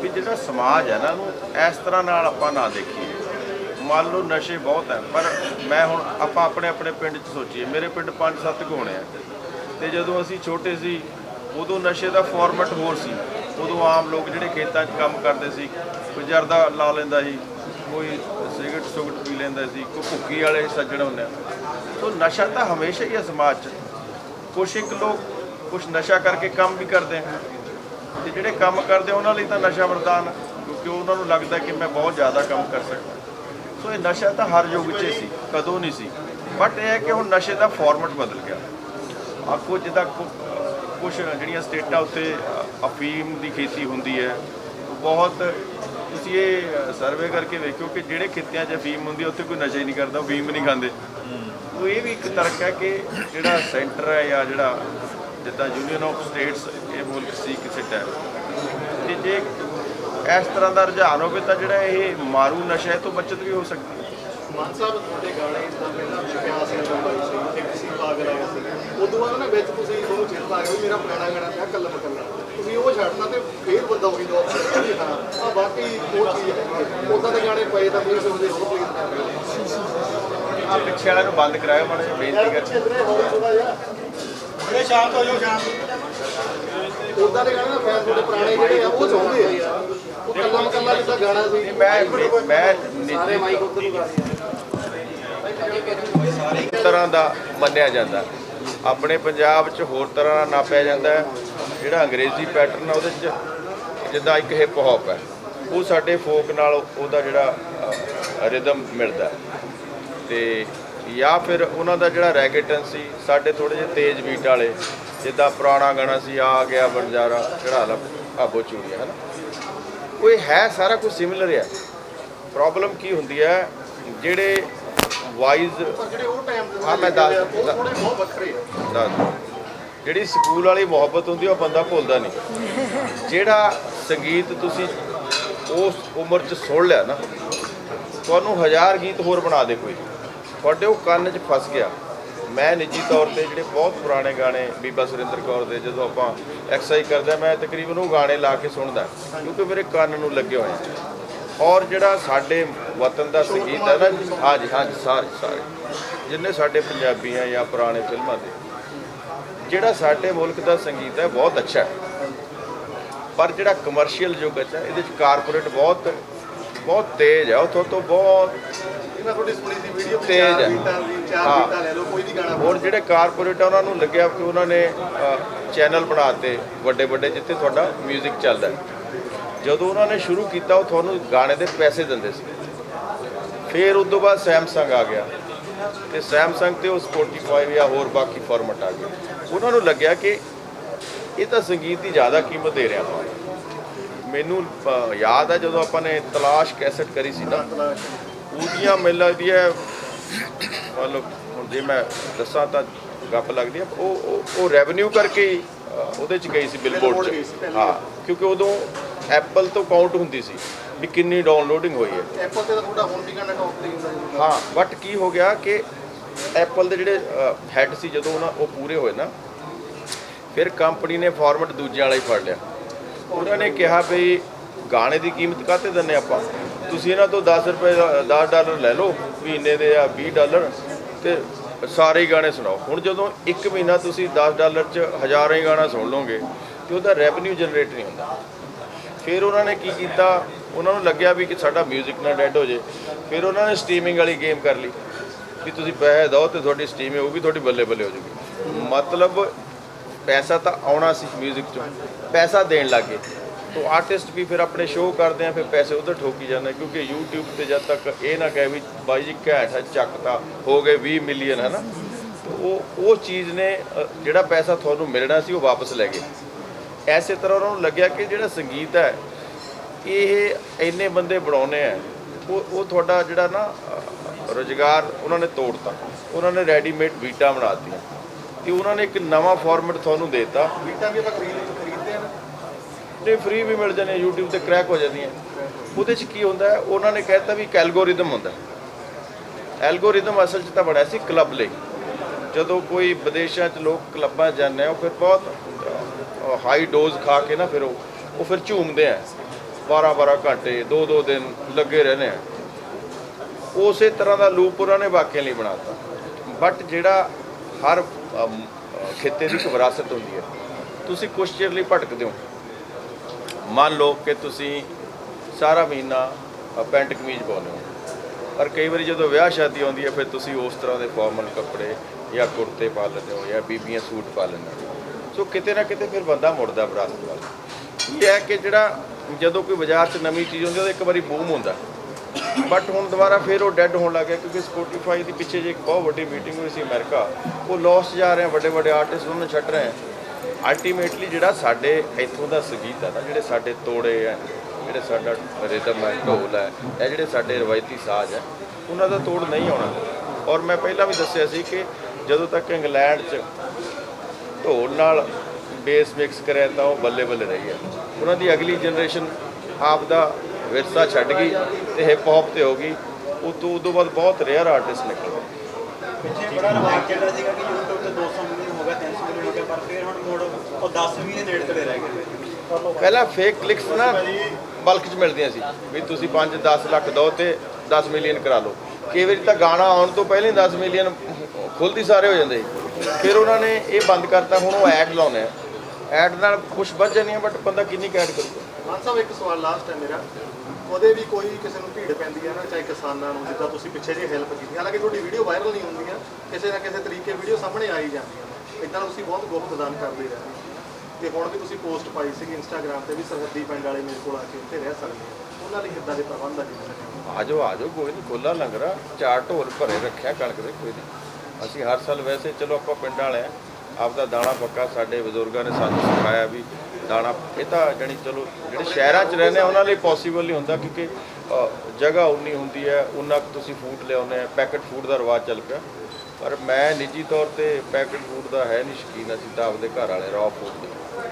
ਵੀ ਜਿਹੜਾ ਸਮਾਜ ਹੈ ਨਾ ਨੂੰ ਇਸ ਤਰ੍ਹਾਂ ਨਾਲ ਆਪਾਂ ਨਾ ਦੇਖੀਏ। ਮੰਨ ਲਓ ਨਸ਼ੇ ਬਹੁਤ ਹੈ, ਪਰ ਮੈਂ ਹੁਣ ਆਪਾਂ ਆਪਣੇ ਆਪਣੇ ਪਿੰਡ 'ਚ ਸੋਚੀਏ, ਮੇਰੇ ਪਿੰਡ 5-7 ਹੋਣੇ ਆ। ਤੇ ਜਦੋਂ ਅਸੀਂ ਛੋਟੇ ਸੀ, ਉਦੋਂ ਨਸ਼ੇ ਦਾ ਫਾਰਮੈਟ ਹੋਰ ਸੀ। ਉਦੋਂ ਆਮ ਲੋਕ ਜਿਹੜੇ ਖੇਤਾਂ 'ਚ ਕੰਮ ਕਰਦੇ ਸੀ, ਕੋਈ ਜਰਦਾ ਲਾ ਲੈਂਦਾ ਸੀ, ਕੋਈ ਸਿਗਰਟ ਸੁਗਟ ਪੀ ਲੈਂਦਾ ਸੀ, ਕੋਈ ਭੁੱਕੀ ਵਾਲੇ ਸੱਜਣ ਹੁੰਦੇ ਆ। ਸੋ ਨਸ਼ਾ ਤਾਂ ਹਮੇਸ਼ਾ ਹੀ ਹੈ ਸਮਾਜ 'ਚ। ਕੁਛ ਇੱਕ ਲੋਕ ਕੁਛ ਨਸ਼ਾ ਕਰਕੇ ਕੰਮ ਵੀ ਕਰਦੇ ਆ। ਤੇ ਜਿਹੜੇ ਕੰਮ ਕਰਦੇ ਉਹਨਾਂ ਲਈ ਤਾਂ ਨਸ਼ਾ ਵਰਦਾਨ, ਕਿਉਂਕਿ ਉਹਨਾਂ ਨੂੰ ਲੱਗਦਾ ਕਿ ਮੈਂ ਬਹੁਤ ਜ਼ਿਆਦਾ ਕੰਮ ਕਰ ਸਕਦਾ। ਸੋ ਇਹ ਨਸ਼ਾ ਤਾਂ ਹਰ ਯੁੱਗ 'ਚ ਸੀ, ਕਦੋਂ ਨਹੀਂ ਸੀ। ਬਟ ਇਹ ਹੈ ਕਿ ਹੁਣ ਨਸ਼ੇ ਦਾ ਫਾਰਮੈਟ ਬਦਲ ਗਿਆ। ਆਖੋ ਜਿੱਦਾਂ ਕੁਝ ਜਿਹੜੀਆਂ ਸਟੇਟਾਂ ਉੱਤੇ ਅਫੀਮ ਦੀ ਖੇਤੀ ਹੁੰਦੀ ਹੈ, ਬਹੁਤ ਤੁਸੀਂ ਇਹ ਸਰਵੇ ਕਰਕੇ ਵੇਖਿਓ ਕਿ ਜਿਹੜੇ ਖੇਤਿਆਂ 'ਚ ਅਫੀਮ ਹੁੰਦੀ ਹੈ, ਉੱਥੇ ਕੋਈ ਨਸ਼ਾ ਹੀ ਨਹੀਂ ਕਰਦਾ ਅਫੀਮ ਨਹੀਂ ਖਾਂਦੇ। ਉਹ ਇਹ ਵੀ ਇੱਕ ਤਰਕ ਹੈ ਕਿ ਜਿਹੜਾ ਸੈਂਟਰ ਹੈ ਜਾਂ ਜਿਹੜਾ ਜਿੱਦਾਂ ਯੂਨੀਅਨ ਆਫ ਸਟੇਟਸ ਇਹ ਮੁਲਕ ਸੀ ਕਿਸੇ ਟਾਈਮ ਤੇ ਜੇ ਇਸ ਤਰ੍ਹਾਂ ਦਾ ਰੁਝਾਨ ਹੋਵੇ ਤਾਂ ਜਿਹੜਾ ਇਹ ਮਾਰੂ ਨਸ਼ਾ ਤੋਂ ਬਚਤ ਵੀ ਹੋ ਸਕਦੀ ਹੈ। ਮਾਨ ਸਾਹਿਬ ਤੁਹਾਡੇ ਗਾਣੇ ਇਦਾਂ ਪਹਿਲਾਂ ਛਪਿਆ ਸੀ ਮੁੰਬਈ ਸੀ ਇੱਕ ਸੀ ਪਾਗਲ ਆਇਆ ਸੀ। ਉਦੋਂ ਬਾਅਦ ਨਾ ਵਿੱਚ ਤੁਸੀਂ ਤੁਹਾਨੂੰ ਚਿੰਤਾ ਆ ਗਿਆ ਵੀ ਮੇਰਾ ਪੁਰਾਣਾ ਗਾਣਾ ਪਿਆ ਕੱਲਮ ਕੱਲਾ ਤੁਸੀਂ ਉਹ ਛੱਡਣਾ ਤੇ ਫੇਰ ਬੰਦਾ ਉਹੀ ਦੋ ਕਿ ਹਾਂ ਆ ਬਾਕੀ ਉਹ ਚੀਜ਼ ਹੈ। ਉਦਾਂ ਦੇ ਗਾਣੇ ਪਏ ਤਾਂ ਫਿਰ ਉਹਦੇ ਹੋਰ ਪਲੀਜ਼ ਆ ਪਿੱਛੇ ਵਾਲਿਆਂ ਨੂੰ ਬੰਦ ਕਰਾਇਓ ਮਾੜਾ ਜਿਹਾ ਬੇਨਤੀ ਕਰ ਥੋੜਾ ਜਿਹਾ? ਬੜੇ ਸ਼ਾਂਤ ਹੋ ਜਾਓ ਸ਼ਾਂਤ। ਉਦਾਂ ਦੇ ਗਾਣੇ ਨਾ ਫੈਨ ਤੁਹਾਡੇ ਪੁਰਾਣੇ ਜਿਹੜੇ ਆ ਉਹ ਚਾਹੁੰਦੇ ਆ। ਉਹ ਕੱਲਾ ਜਿੱਦਾਂ ਗਾਣਾ ਸੀ। ਮੈਂ ਮੈਂ ਸਾਰੇ ਮਾਈਕ ਨੂੰ ਕਰ ਇੱਕ ਤਰ੍ਹਾਂ ਦਾ ਮੰਨਿਆ ਜਾਂਦਾ। ਆਪਣੇ ਪੰਜਾਬ 'ਚ ਹੋਰ ਤਰ੍ਹਾਂ ਨਾਲ ਨਾਪਿਆ ਜਾਂਦਾ ਜਿਹੜਾ ਅੰਗਰੇਜ਼ੀ ਪੈਟਰਨ ਆ ਉਹਦੇ 'ਚ ਜਿੱਦਾਂ ਇੱਕ ਹਿਪ ਹੌਪ ਹੈ ਉਹ ਸਾਡੇ ਫੋਕ ਨਾਲ ਉਹਦਾ ਜਿਹੜਾ ਰਿਦਮ ਮਿਲਦਾ। ਤੇ ਜਾਂ ਫਿਰ ਉਹਨਾਂ ਦਾ ਜਿਹੜਾ ਰੈਗੇਟਨ ਸੀ ਸਾਡੇ ਥੋੜੇ ਜਿਹੇ ਤੇਜ਼ ਬੀਟ ਵਾਲੇ ਜਿੱਦਾਂ ਪੁਰਾਣਾ ਗਾਣਾ ਸੀ ਆ ਗਿਆ ਬੰਜਾਰਾ ਚੜਾ ਲਾ ਆਬੋ ਚੂੜੀਆਂ ਹਨਾ? ਉਹ ਹੈ ਸਾਰਾ ਕੁਝ ਸਿਮਿਲਰ ਹੈ ਪ੍ਰੋਬਲਮ ਕੀ ਹੁੰਦੀ ਹੈ ਜਿਹੜੇ ਵਾਈਜ਼ ਪਰ ਜਿਹੜੇ ਉਹ ਟਾਈਮ ਦੇ ਹਾਂ, ਮੈਂ ਦੱਸ- ਉਹ ਥੋੜੇ ਬਹੁਤ ਵੱਖਰੇ ਆ। ਦੱਸ। ਜਿਹੜੀ ਸਕੂਲ ਵਾਲੀ ਮੁਹੱਬਤ ਹੁੰਦੀ ਆ, ਉਹ ਬੰਦਾ ਭੁੱਲਦਾ ਨਹੀਂ। ਜਿਹੜਾ ਸੰਗੀਤ ਤੁਸੀਂ ਉਸ ਉਮਰ 'ਚ ਸੁਣ ਲਿਆ ਨਾ ਤੁਹਾਨੂੰ ਹਜ਼ਾਰ ਗੀਤ ਹੋਰ ਬਣਾ ਦੇ ਕੋਈ। ਤੁਹਾਡੇ ਉਹ ਕੰਨ 'ਚ ਫਸ ਗਿਆ। ਮੈਂ ਨਿੱਜੀ ਤੌਰ ਤੇ ਜਿਹੜੇ ਬਹੁਤ ਪੁਰਾਣੇ ਗਾਣੇ ਬੀਬਾ ਸੁਰਿੰਦਰ ਕੌਰ ਦੇ ਜਦੋਂ ਆਪਾਂ ਐਕਸਰਸਾਈਜ਼ ਕਰਦੇ ਆ ਮੈਂ ਤਕਰੀਬਨ ਉਹ ਗਾਣੇ ਲਾ ਕੇ ਸੁਣਦਾ, ਕਿਉਂਕਿ ਮੇਰੇ ਕੰਨ ਨੂੰ ਲੱਗੇ ਹੋਏ ਔਰ ਜਿਹੜਾ ਸਾਡੇ ਵਤਨ ਦਾ ਸੰਗੀਤ ਹੈ ਨਾ, ਹਾਂਜੀ ਹਾਂਜੀ, ਸਾਰੇ ਸਾਰੇ, ਜਿੰਨੇ ਸਾਡੇ ਪੰਜਾਬੀ ਆ ਜਾਂ ਪੁਰਾਣੇ ਫਿਲਮਾਂ ਦੇ, ਜਿਹੜਾ ਸਾਡੇ ਮੁਲਕ ਦਾ ਸੰਗੀਤ ਹੈ, ਬਹੁਤ ਅੱਛਾ ਹੈ। ਪਰ ਜਿਹੜਾ ਕਮਰਸ਼ੀਅਲ ਯੁੱਗ ਹੈ, ਇਹਦੇ ਚ ਕਾਰਪੋਰੇਟ ਬਹੁਤ ਬਹੁਤ ਤੇਜ਼ ਹੈ ਉਥੋਂ ਤੋਂ ਬਹੁਤ ਇਹਨਾਂ ਤੁਹਾਡੀ ਸੁਣੀ ਸੀ ਵੀਡੀਓ ਤੇਜ਼ ਹੈ। ਚਾਰ ਬੀਟਾਂ ਦੀ ਚਾਰ ਹਾਂ। ਬੀਟਾਂ ਲੈ ਲਓ ਕੋਈ ਵੀ ਗਾਣਾ ਹੁਣ ਜਿਹੜੇ ਕਾਰਪੋਰੇਟ ਆ ਉਹਨਾਂ ਨੂੰ ਲੱਗਿਆ ਕਿ ਉਹਨਾਂ ਨੇ ਚੈਨਲ ਬਣਾਤੇ ਵੱਡੇ ਵੱਡੇ ਜਿੱਥੇ ਤੁਹਾਡਾ 뮤직 ਚੱਲਦਾ ਹੈ। ਜਦੋਂ ਉਹਨਾਂ ਨੇ ਸ਼ੁਰੂ ਕੀਤਾ ਉਹ ਤੁਹਾਨੂੰ ਗਾਣੇ ਦੇ ਪੈਸੇ ਦਿੰਦੇ ਸੀ ਫਿਰ ਉਸ ਤੋਂ ਬਾਅਦ ਸੈਮਸੰਗ ਆ ਗਿਆ ਤੇ ਸੈਮਸੰਗ ਤੇ ਉਹ ਸਪੋਟੀਫਾਈ ਜਾਂ ਹੋਰ ਬਾਕੀ ਫਾਰਮੈਟ ਆ ਗਏ ਉਹਨਾਂ ਨੂੰ ਲੱਗਿਆ ਕਿ ਇਹ ਤਾਂ ਸੰਗੀਤ ਦੀ ਜ਼ਿਆਦਾ ਕੀਮਤ ਦੇ ਰਿਹਾ ਆਪਾਂ ਮੈਨੂੰ ਯਾਦ ਹੈ ਜਦੋਂ ਆਪਾਂ ਨੇ ਤਲਾਸ਼ ਕੈਸਟ ਕਰੀ ਸੀ ਨਾ ਉਹਦੀਆਂ ਮੈਨੂੰ ਲੱਗਦੀ ਹੈ ਮਤਲਬ ਹੁਣ ਜੇ ਮੈਂ ਦੱਸਾਂ ਤਾਂ ਗੱਪ ਲੱਗਦੀ ਹੈ ਉਹ ਉਹ- ਉਹ ਰੈਵਨਿਊ ਕਰਕੇ ਹੀ ਅ, ਉਹਦੇ ਚ ਗਈ ਸੀ ਬਿਲਬੋਰਡ Billboard ਗਈ ਸੀ ਚ ਪਹਿਲੀ ਹਾਂ ਕਿਉਂਕਿ ਉਦੋਂ ਐਪਲ ਤੋਂ ਕਾਊਂਟ ਹੁੰਦੀ ਸੀ ਵੀ ਕਿੰਨੀ ਡਾਊਨਲੋਡਿੰਗ ਹੋਈ ਹੈ ਐਪਲ ਤੇ ਤਾਂ ਤੁਹਾਡਾ ਹੁਣ ਵੀ ਗਾਣਾ ਟੌਪ ਤੇ ਹੁੰਦਾ ਜੀ। ਹਾਂ ਬਟ ਕੀ ਹੋ ਗਿਆ ਕਿ ਐਪਲ ਦੇ ਜਿਹੜੇ ਹੈੱਡ ਸੀ ਜਦੋਂ ਉਹਨਾਂ ਉਹ ਪੂਰੇ ਹੋਏ ਨਾ ਫਿਰ ਕੰਪਨੀ ਨੇ ਫਾਰਮੈਟ ਦੂਜਿਆਂ ਵਾਲਾ ਹੀ ਫੜ ਲਿਆ। ਉਹਨਾਂ ਨੇ ਕਿਹਾ ਵੀ ਗਾਣੇ ਦੀ ਕੀਮਤ ਕਾਹਤੇ ਦਿੰਨੇ ਆਪਾਂ? ਤੁਸੀਂ ਇਹਨਾਂ ਤੋਂ 10 ਰੁਪਏ ਦਾ- 10 ਡਾਲਰ ਲੈ ਲਓ, ਮਹੀਨੇ ਦੇ ਆ 20 ਡਾਲਰ, ਤੇ ਸਾਰੇ ਹੀ ਗਾਣੇ ਸੁਣਾਓ। ਹੁਣ ਜਦੋਂ ਇੱਕ ਮਹੀਨਾ ਤੁਸੀਂ 10 ਡਾਲਰ 'ਚ ਹਜ਼ਾਰਾਂ ਹੀ ਗਾਣਾ ਸੁਣ ਲਓਗੇ, ਤੇ ਉਹਦਾ ਰੈਵਨਿਊ ਜਨਰੇਟ ਨਹੀਂ ਹੁੰਦਾ। ਫਿਰ ਉਹਨਾਂ ਨੇ ਕੀ ਕੀਤਾ? ਉਹਨਾਂ ਨੂੰ ਲੱਗਿਆ ਵੀ ਕਿ ਸਾਡਾ 뮤직 ਨਾ ਡੈਡ ਹੋ ਜੇ। ਫਿਰ ਉਹਨਾਂ ਨੇ ਸਟ੍ਰੀਮਿੰਗ ਵਾਲੀ ਗੇਮ ਕਰ ਲਈ ਕਿ ਤੁਸੀਂ ਪੈਸੇ ਦਿਓ ਤੇ ਤੁਹਾਡੀ ਸਟ੍ਰੀਮਿੰਗ ਹੋਊਗੀ ਤੁਹਾਡੀ ਬੱਲੇ ਬੱਲੇ ਹੋ ਜੂਗੀ। ਮਤਲਬ ਪੈਸਾ ਤਾਂ ਆਉਣਾ ਸੀ 뮤직 ਚੋਂ ਪੈਸਾ ਦੇਣ ਲੱਗੇ। ਤੋ ਆਰਟਿਸਟ ਵੀ ਫਿਰ ਆਪਣੇ ਸ਼ੋਅ ਕਰਦੇ ਆ ਫਿਰ ਪੈਸੇ ਉਧਰ ਠੋਕੀ ਜਾਂਦੇ ਕਿਉਂਕਿ YouTube ਤੇ ਜਦ ਤੱਕ ਇਹ ਨਾ ਕਹੇ ਵੀ ਬਾਈ ਜੀ ਘੈਂਟ ਹੈ ਚੱਕਤਾ ਹੋ ਗਏ 20 ਮਿਲੀਅਨ ਹੈ ਨਾ ਉਹ ਉਹ ਚੀਜ਼ ਨੇ ਜਿਹੜਾ ਪੈਸਾ ਤੁਹਾਨੂੰ ਮਿਲਣਾ ਸੀ ਉਹ ਵਾਪਸ ਲੈ ਗਏ। ਐਸੇ ਤਰ੍ਹਾਂ ਉਹਨਾਂ ਨੂੰ ਲੱਗਿਆ ਕਿ ਜਿਹੜਾ ਸੰਗੀਤ ਹੈ ਇਹ ਇੰਨੇ ਬੰਦੇ ਬਣਾਉਨੇ ਆ ਉਹ ਉਹ ਤੁਹਾਡਾ ਜਿਹੜਾ ਨਾ ਅ, ਰੁਜ਼ਗਾਰ ਉਹਨਾਂ ਨੇ ਤੋੜਤਾ। ਉਹਨਾਂ ਨੇ ਰੈਡੀਮੇਡ ਬੀਟਾਂ ਬਣਾ ਦਿੱਤੀਆਂ। ਤੇ ਉਹਨਾਂ ਨੇ ਇੱਕ ਨਵਾਂ ਫਾਰਮੈਟ ਤੁਹਾਨੂੰ ਦੇਤਾ। ਬੀਟਾਂ ਵੀ ਆਪਾਂ ਖਰੀਦ ਖਰੀਦਦੇ ਆ ਨਾ। ਤੇ ਫ੍ਰੀ ਵੀ ਮਿਲ ਜਾਂਦੇ YouTube ਤੇ ਕ੍ਰੈਕ ਹੋ ਜਾਂਦੀਆਂ। ਉਹਦੇ 'ਚ ਕੀ ਹੁੰਦਾ ਉਹਨਾਂ ਨੇ ਕਹਿਤਾ ਵੀ ਇੱਕ ਐਲਗੋਰਿਦਮ ਹੁੰਦਾ ਐਲਗੋਰਿਦਮ ਅਸਲ 'ਚ ਤਾਂ ਬਣਿਆ ਸੀ ਕਲੱਬ ਲਈ। ਜਦੋਂ ਕੋਈ ਵਿਦੇਸ਼ਾਂ 'ਚ ਲੋਕ ਕਲੱਬਾਂ ਜਾਂਦੇ ਆ ਉਹ ਫਿਰ ਬਹੁਤ ਹਾਈ ਡੋਜ਼ ਖਾ ਕੇ ਨਾ ਫਿਰ ਉਹ ਉਹ ਫਿਰ ਝੂਮਦੇ ਆ। 12 12 ਘੰਟੇ 2 2 ਦਿਨ ਲੱਗੇ ਰਹਿੰਦੇ ਆ। ਉਸੇ ਤਰ੍ਹਾਂ ਦਾ ਲੂਪ ਉਹਨਾਂ ਨੇ ਵਾਕਿਆਂ ਲਈ ਬਣਾਤਾ ਬਟ ਜਿਹੜਾ ਹਰ ਅਮ, ਖਿੱਤੇ ਦੀ ਇੱਕ ਵਿਰਾਸਤ ਹੁੰਦੀ ਹੈ। ਤੁਸੀਂ ਕੁਛ ਚਿਰ ਲਈ ਭਟਕਦੇ ਹੋ। ਮੰਨ ਲਓ ਕਿ ਤੁਸੀਂ ਸਾਰਾ ਮਹੀਨਾ ਪੈਂਟ ਕਮੀਜ਼ ਪਾਉਂਦੇ ਹੋ। ਪਰ ਕਈ ਵਾਰੀ ਜਦੋਂ ਵਿਆਹ ਸ਼ਾਦੀ ਆਉਂਦੀ ਹੈ ਫਿਰ ਤੁਸੀਂ ਉਸ ਤਰ੍ਹਾਂ ਦੇ ਫਾਰਮਲ ਕੱਪੜੇ ਜਾਂ ਕੁੜਤੇ ਪਾ ਲੈਂਦੇ ਹੋ ਜਾਂ ਬੀਬੀਆਂ ਸੂਟ ਪਾ ਲੈਂਦੇ ਹੋ। ਸੋ ਕਿਤੇ ਨਾ ਕਿਤੇ ਫਿਰ ਬੰਦਾ ਮੁੜਦਾ ਵਿਰਾਸਤ ਵੱਲ। ਇਹ ਹੈ ਕਿ ਜਿਹੜਾ ਜਦੋਂ ਕੋਈ ਬਾਜ਼ਾਰ 'ਚ ਨਵੀਂ ਚੀਜ਼ ਹੁੰਦੀ ਉਹਦਾ ਇੱਕ ਵਾਰੀ ਬੂਮ ਹੁੰਦਾ। ਬਟ ਹੁਣ ਦੁਬਾਰਾ ਫਿਰ ਉਹ ਡੈੱਡ ਹੋਣ ਲੱਗ ਗਿਆ ਕਿਉਂਕਿ ਸਪੋਟੀਫਾਈ ਦੀ ਪਿੱਛੇ ਜੇ ਇੱਕ ਬਹੁਤ ਵੱਡੀ ਮੀਟਿੰਗ ਹੋਈ ਸੀ ਅਮਰੀਕਾ। ਉਹ ਲਾਸ ਜਾ ਰਹੇ ਆ, ਵੱਡੇ ਵੱਡੇ ਆਰਟਿਸਟ ਉਹਨਾਂ ਨੂੰ ਛੱਡ ਰਹੇ ਆ। ਅਲਟੀਮੇਟਲੀ ਜਿਹੜਾ ਸਾਡੇ ਇੱਥੋਂ ਦਾ ਸੰਗੀਤ ਹੈ ਨਾ, ਜਿਹੜੇ ਸਾਡੇ ਤੋੜੇ ਆ, ਜਿਹੜੇ ਸਾਡਾ ਰਿਦਮ ਹੈ, ਢੋਲ ਹੈ ਇਹ ਜਿਹੜੇ ਸਾਡੇ ਰਵਾਇਤੀ ਸਾਜ਼ ਹੈ, ਉਹਨਾਂ ਦਾ ਤੋੜ ਨਹੀਂ ਆਉਣਾ। ਔਰ ਮੈਂ ਪਹਿਲਾਂ ਵੀ ਦੱਸਿਆ ਸੀ ਕਿ ਜਦੋਂ ਤੱਕ ਇੰਗਲੈਂਡ 'ਚ ਢੋਲ ਨਾਲ ਬੇਸ ਮਿਕਸ ਕਰਿਆ ਤਾਂ ਉਹ ਬੱਲੇ ਬੱਲੇ ਰਹੀ ਹੈ। ਉਹਨਾਂ ਦੀ ਅਗਲੀ ਜਨਰੇਸ਼ਨ ਆਪ ਦਾ ਵਿਰਸਾ ਛੱਡ ਗਈ ਤੇ ਹਿਪ ਹੌਪ ਤੇ ਹੋ ਗਈ। ਉਹ ਤੋਂ ਉਦੋਂ ਬਾਅਦ ਬਹੁਤ ਰੇਅਰ ਆਰਟਿਸਟ ਨਿਕਲੇ। ਪਿੱਛੇ ਬੜਾ ਰਿਵਾਜ ਚੱਲਦਾ ਸੀਗਾ ਕਿ YouTube ਤੇ 200 ਮਿਲੀਅਨ ਹੋ ਗਿਆ 300 ਮਿਲੀਅਨ ਹੋ ਗਿਆ ਪਰ ਫਿਰ ਹੁਣ ਮੋੜ ਉਹ 10 ਵੀ ਦੇ ਨੇੜੇ ਤੇੜੇ ਰਹਿ ਗਏ। ਪਹਿਲਾਂ ਫੇਕ ਕਲਿੱਕਸ ਨਾ ਬਲਕ 'ਚ ਮਿਲਦੀਆਂ ਸੀ ਵੀ ਤੁਸੀਂ 5-10 ਲੱਖ ਦਿਓ ਤੇ 10 ਮਿਲੀਅਨ ਕਰਾ ਲਓ। ਕਈ ਵਾਰੀ ਤਾਂ ਗਾਣਾ ਆਉਣ ਤੋਂ ਪਹਿਲਾਂ ਹੀ 10 ਮਿਲੀਅਨ ਖੁੱਲਦੀ ਸਾਰੇ ਹੋ ਜਾਂਦੇ। ਫਿਰ ਉਹਨਾਂ ਨੇ ਇਹ ਬੰਦ ਕਰਤਾ ਹੁਣ ਉਹ ਐਡ ਲਾਉਣੇ ਆ। ਐਡ ਨਾਲ ਕੁਝ ਵੱਧ ਜਾਂਦੀਆਂ ਬਟ ਬੰਦਾ ਕਿੰਨੀ ਐਡ ਕਰੂਗਾ ਮਾਨ ਸਾਹਿਬ ਇੱਕ ਸਵਾਲ ਲਾਸਟ ਹੈ ਮੇਰਾ। ਉਹਦੇ ਵੀ ਕੋਈ ਕਿਸੇ ਨੂੰ ਭੀੜ ਪੈਂਦੀ ਹੈ ਨਾ ਚਾਹੇ ਕਿਸਾਨਾਂ ਨੂੰ ਜਿੱਦਾਂ ਤੁਸੀਂ ਪਿੱਛੇ ਜੇ ਹੈਲਪ ਕੀਤੀ। ਹਾਲਾਂਕਿ ਤੁਹਾਡੀ ਵੀਡੀਓ ਵਾਇਰਲ ਨਹੀਂ ਹੁੰਦੀਆਂ ਕਿਸੇ ਨਾ ਕਿਸੇ ਤਰੀਕੇ ਵੀਡੀਓ ਸਾਹਮਣੇ ਆ ਹੀ ਜਾਂਦੀਆਂ ਇਦਾਂ ਤੁਸੀਂ ਬਹੁਤ ਗੁਪਤ ਦਾਨ ਕਰਦੇ ਰਹਿੰਦੇ ਹੋ। ਤੇ ਹੁਣ ਵੀ ਤੁਸੀਂ ਪੋਸਟ ਪਾਈ ਸੀ ਇੰਸਟਾਗ੍ਰam ਤੇ ਵੀ ਸਰਹੱਦੀ ਪਿੰਡ ਵਾਲੇ ਮੇਰੇ ਕੋਲ ਆ ਕੇ ਉੱਥੇ ਰਹਿ ਸਕਦੇ ਆ। ਉਹਨਾਂ ਲਈ ਕਿੱਦਾਂ ਦੇ ਪ੍ਰਬੰਧ ਆ ਜੀ? ਆਜੋ ਆਜੋ ਕੋਈ ਨਹੀਂ ਖੋਲਾ ਲੰਗਰਾ ਚਾਰ ਢੋਲ ਭਰੇ ਰੱਖਿਆ ਕਣਕ ਦੇ ਕੋਈ ਨਹੀਂ ਅਸੀਂ ਹਰ ਸਾਲ ਵੈਸੇ ਚਲੋ ਆਪਾਂ ਪਿੰਡਾਂ ਵਾਲੇ ਆ ਆਪਦਾ ਦਾਣਾ ਪੱਕਾ ਸਾਡੇ ਬਜ਼ੁਰਗਾਂ ਨੇ ਸਾਨੂੰ ਸਿਖਾਇਆ ਵੀ ਦਾਣਾ, ਇਹ ਤਾਂ ਜਾਣੀ ਚਲੋ, ਜਿਹੜੇ ਸ਼ਹਿਰਾਂ 'ਚ ਰਹਿੰਦੇ ਆ, ਉਹਨਾਂ ਲਈ ਪੋਸੀਬਲ ਨਹੀਂ ਹੁੰਦਾ ਕਿਉਂਕਿ ਜਗ੍ਹਾ ਉਨੀ ਹੁੰਦੀ ਹੈ, ਉਨਾ ਕੁ ਤੁਸੀਂ ਫੂਡ ਲਿਆਉਂਦੇ ਆ ਪੈਕਟ ਫੂਡ ਦਾ ਰਿਵਾਜ ਚੱਲ ਪਿਆ। ਪਰ ਮੈਂ ਨਿੱਜੀ ਤੌਰ ਤੇ ਪੈਕਟ ਫੂਡ ਦਾ ਹੈ ਨਹੀਂ ਸ਼ਕੀਨ, ਅਸੀਂ ਤਾਂ ਆਪਦੇ ਘਰ ਵਾਲੇ ਰॉ ਫੂਡ ਦੇ।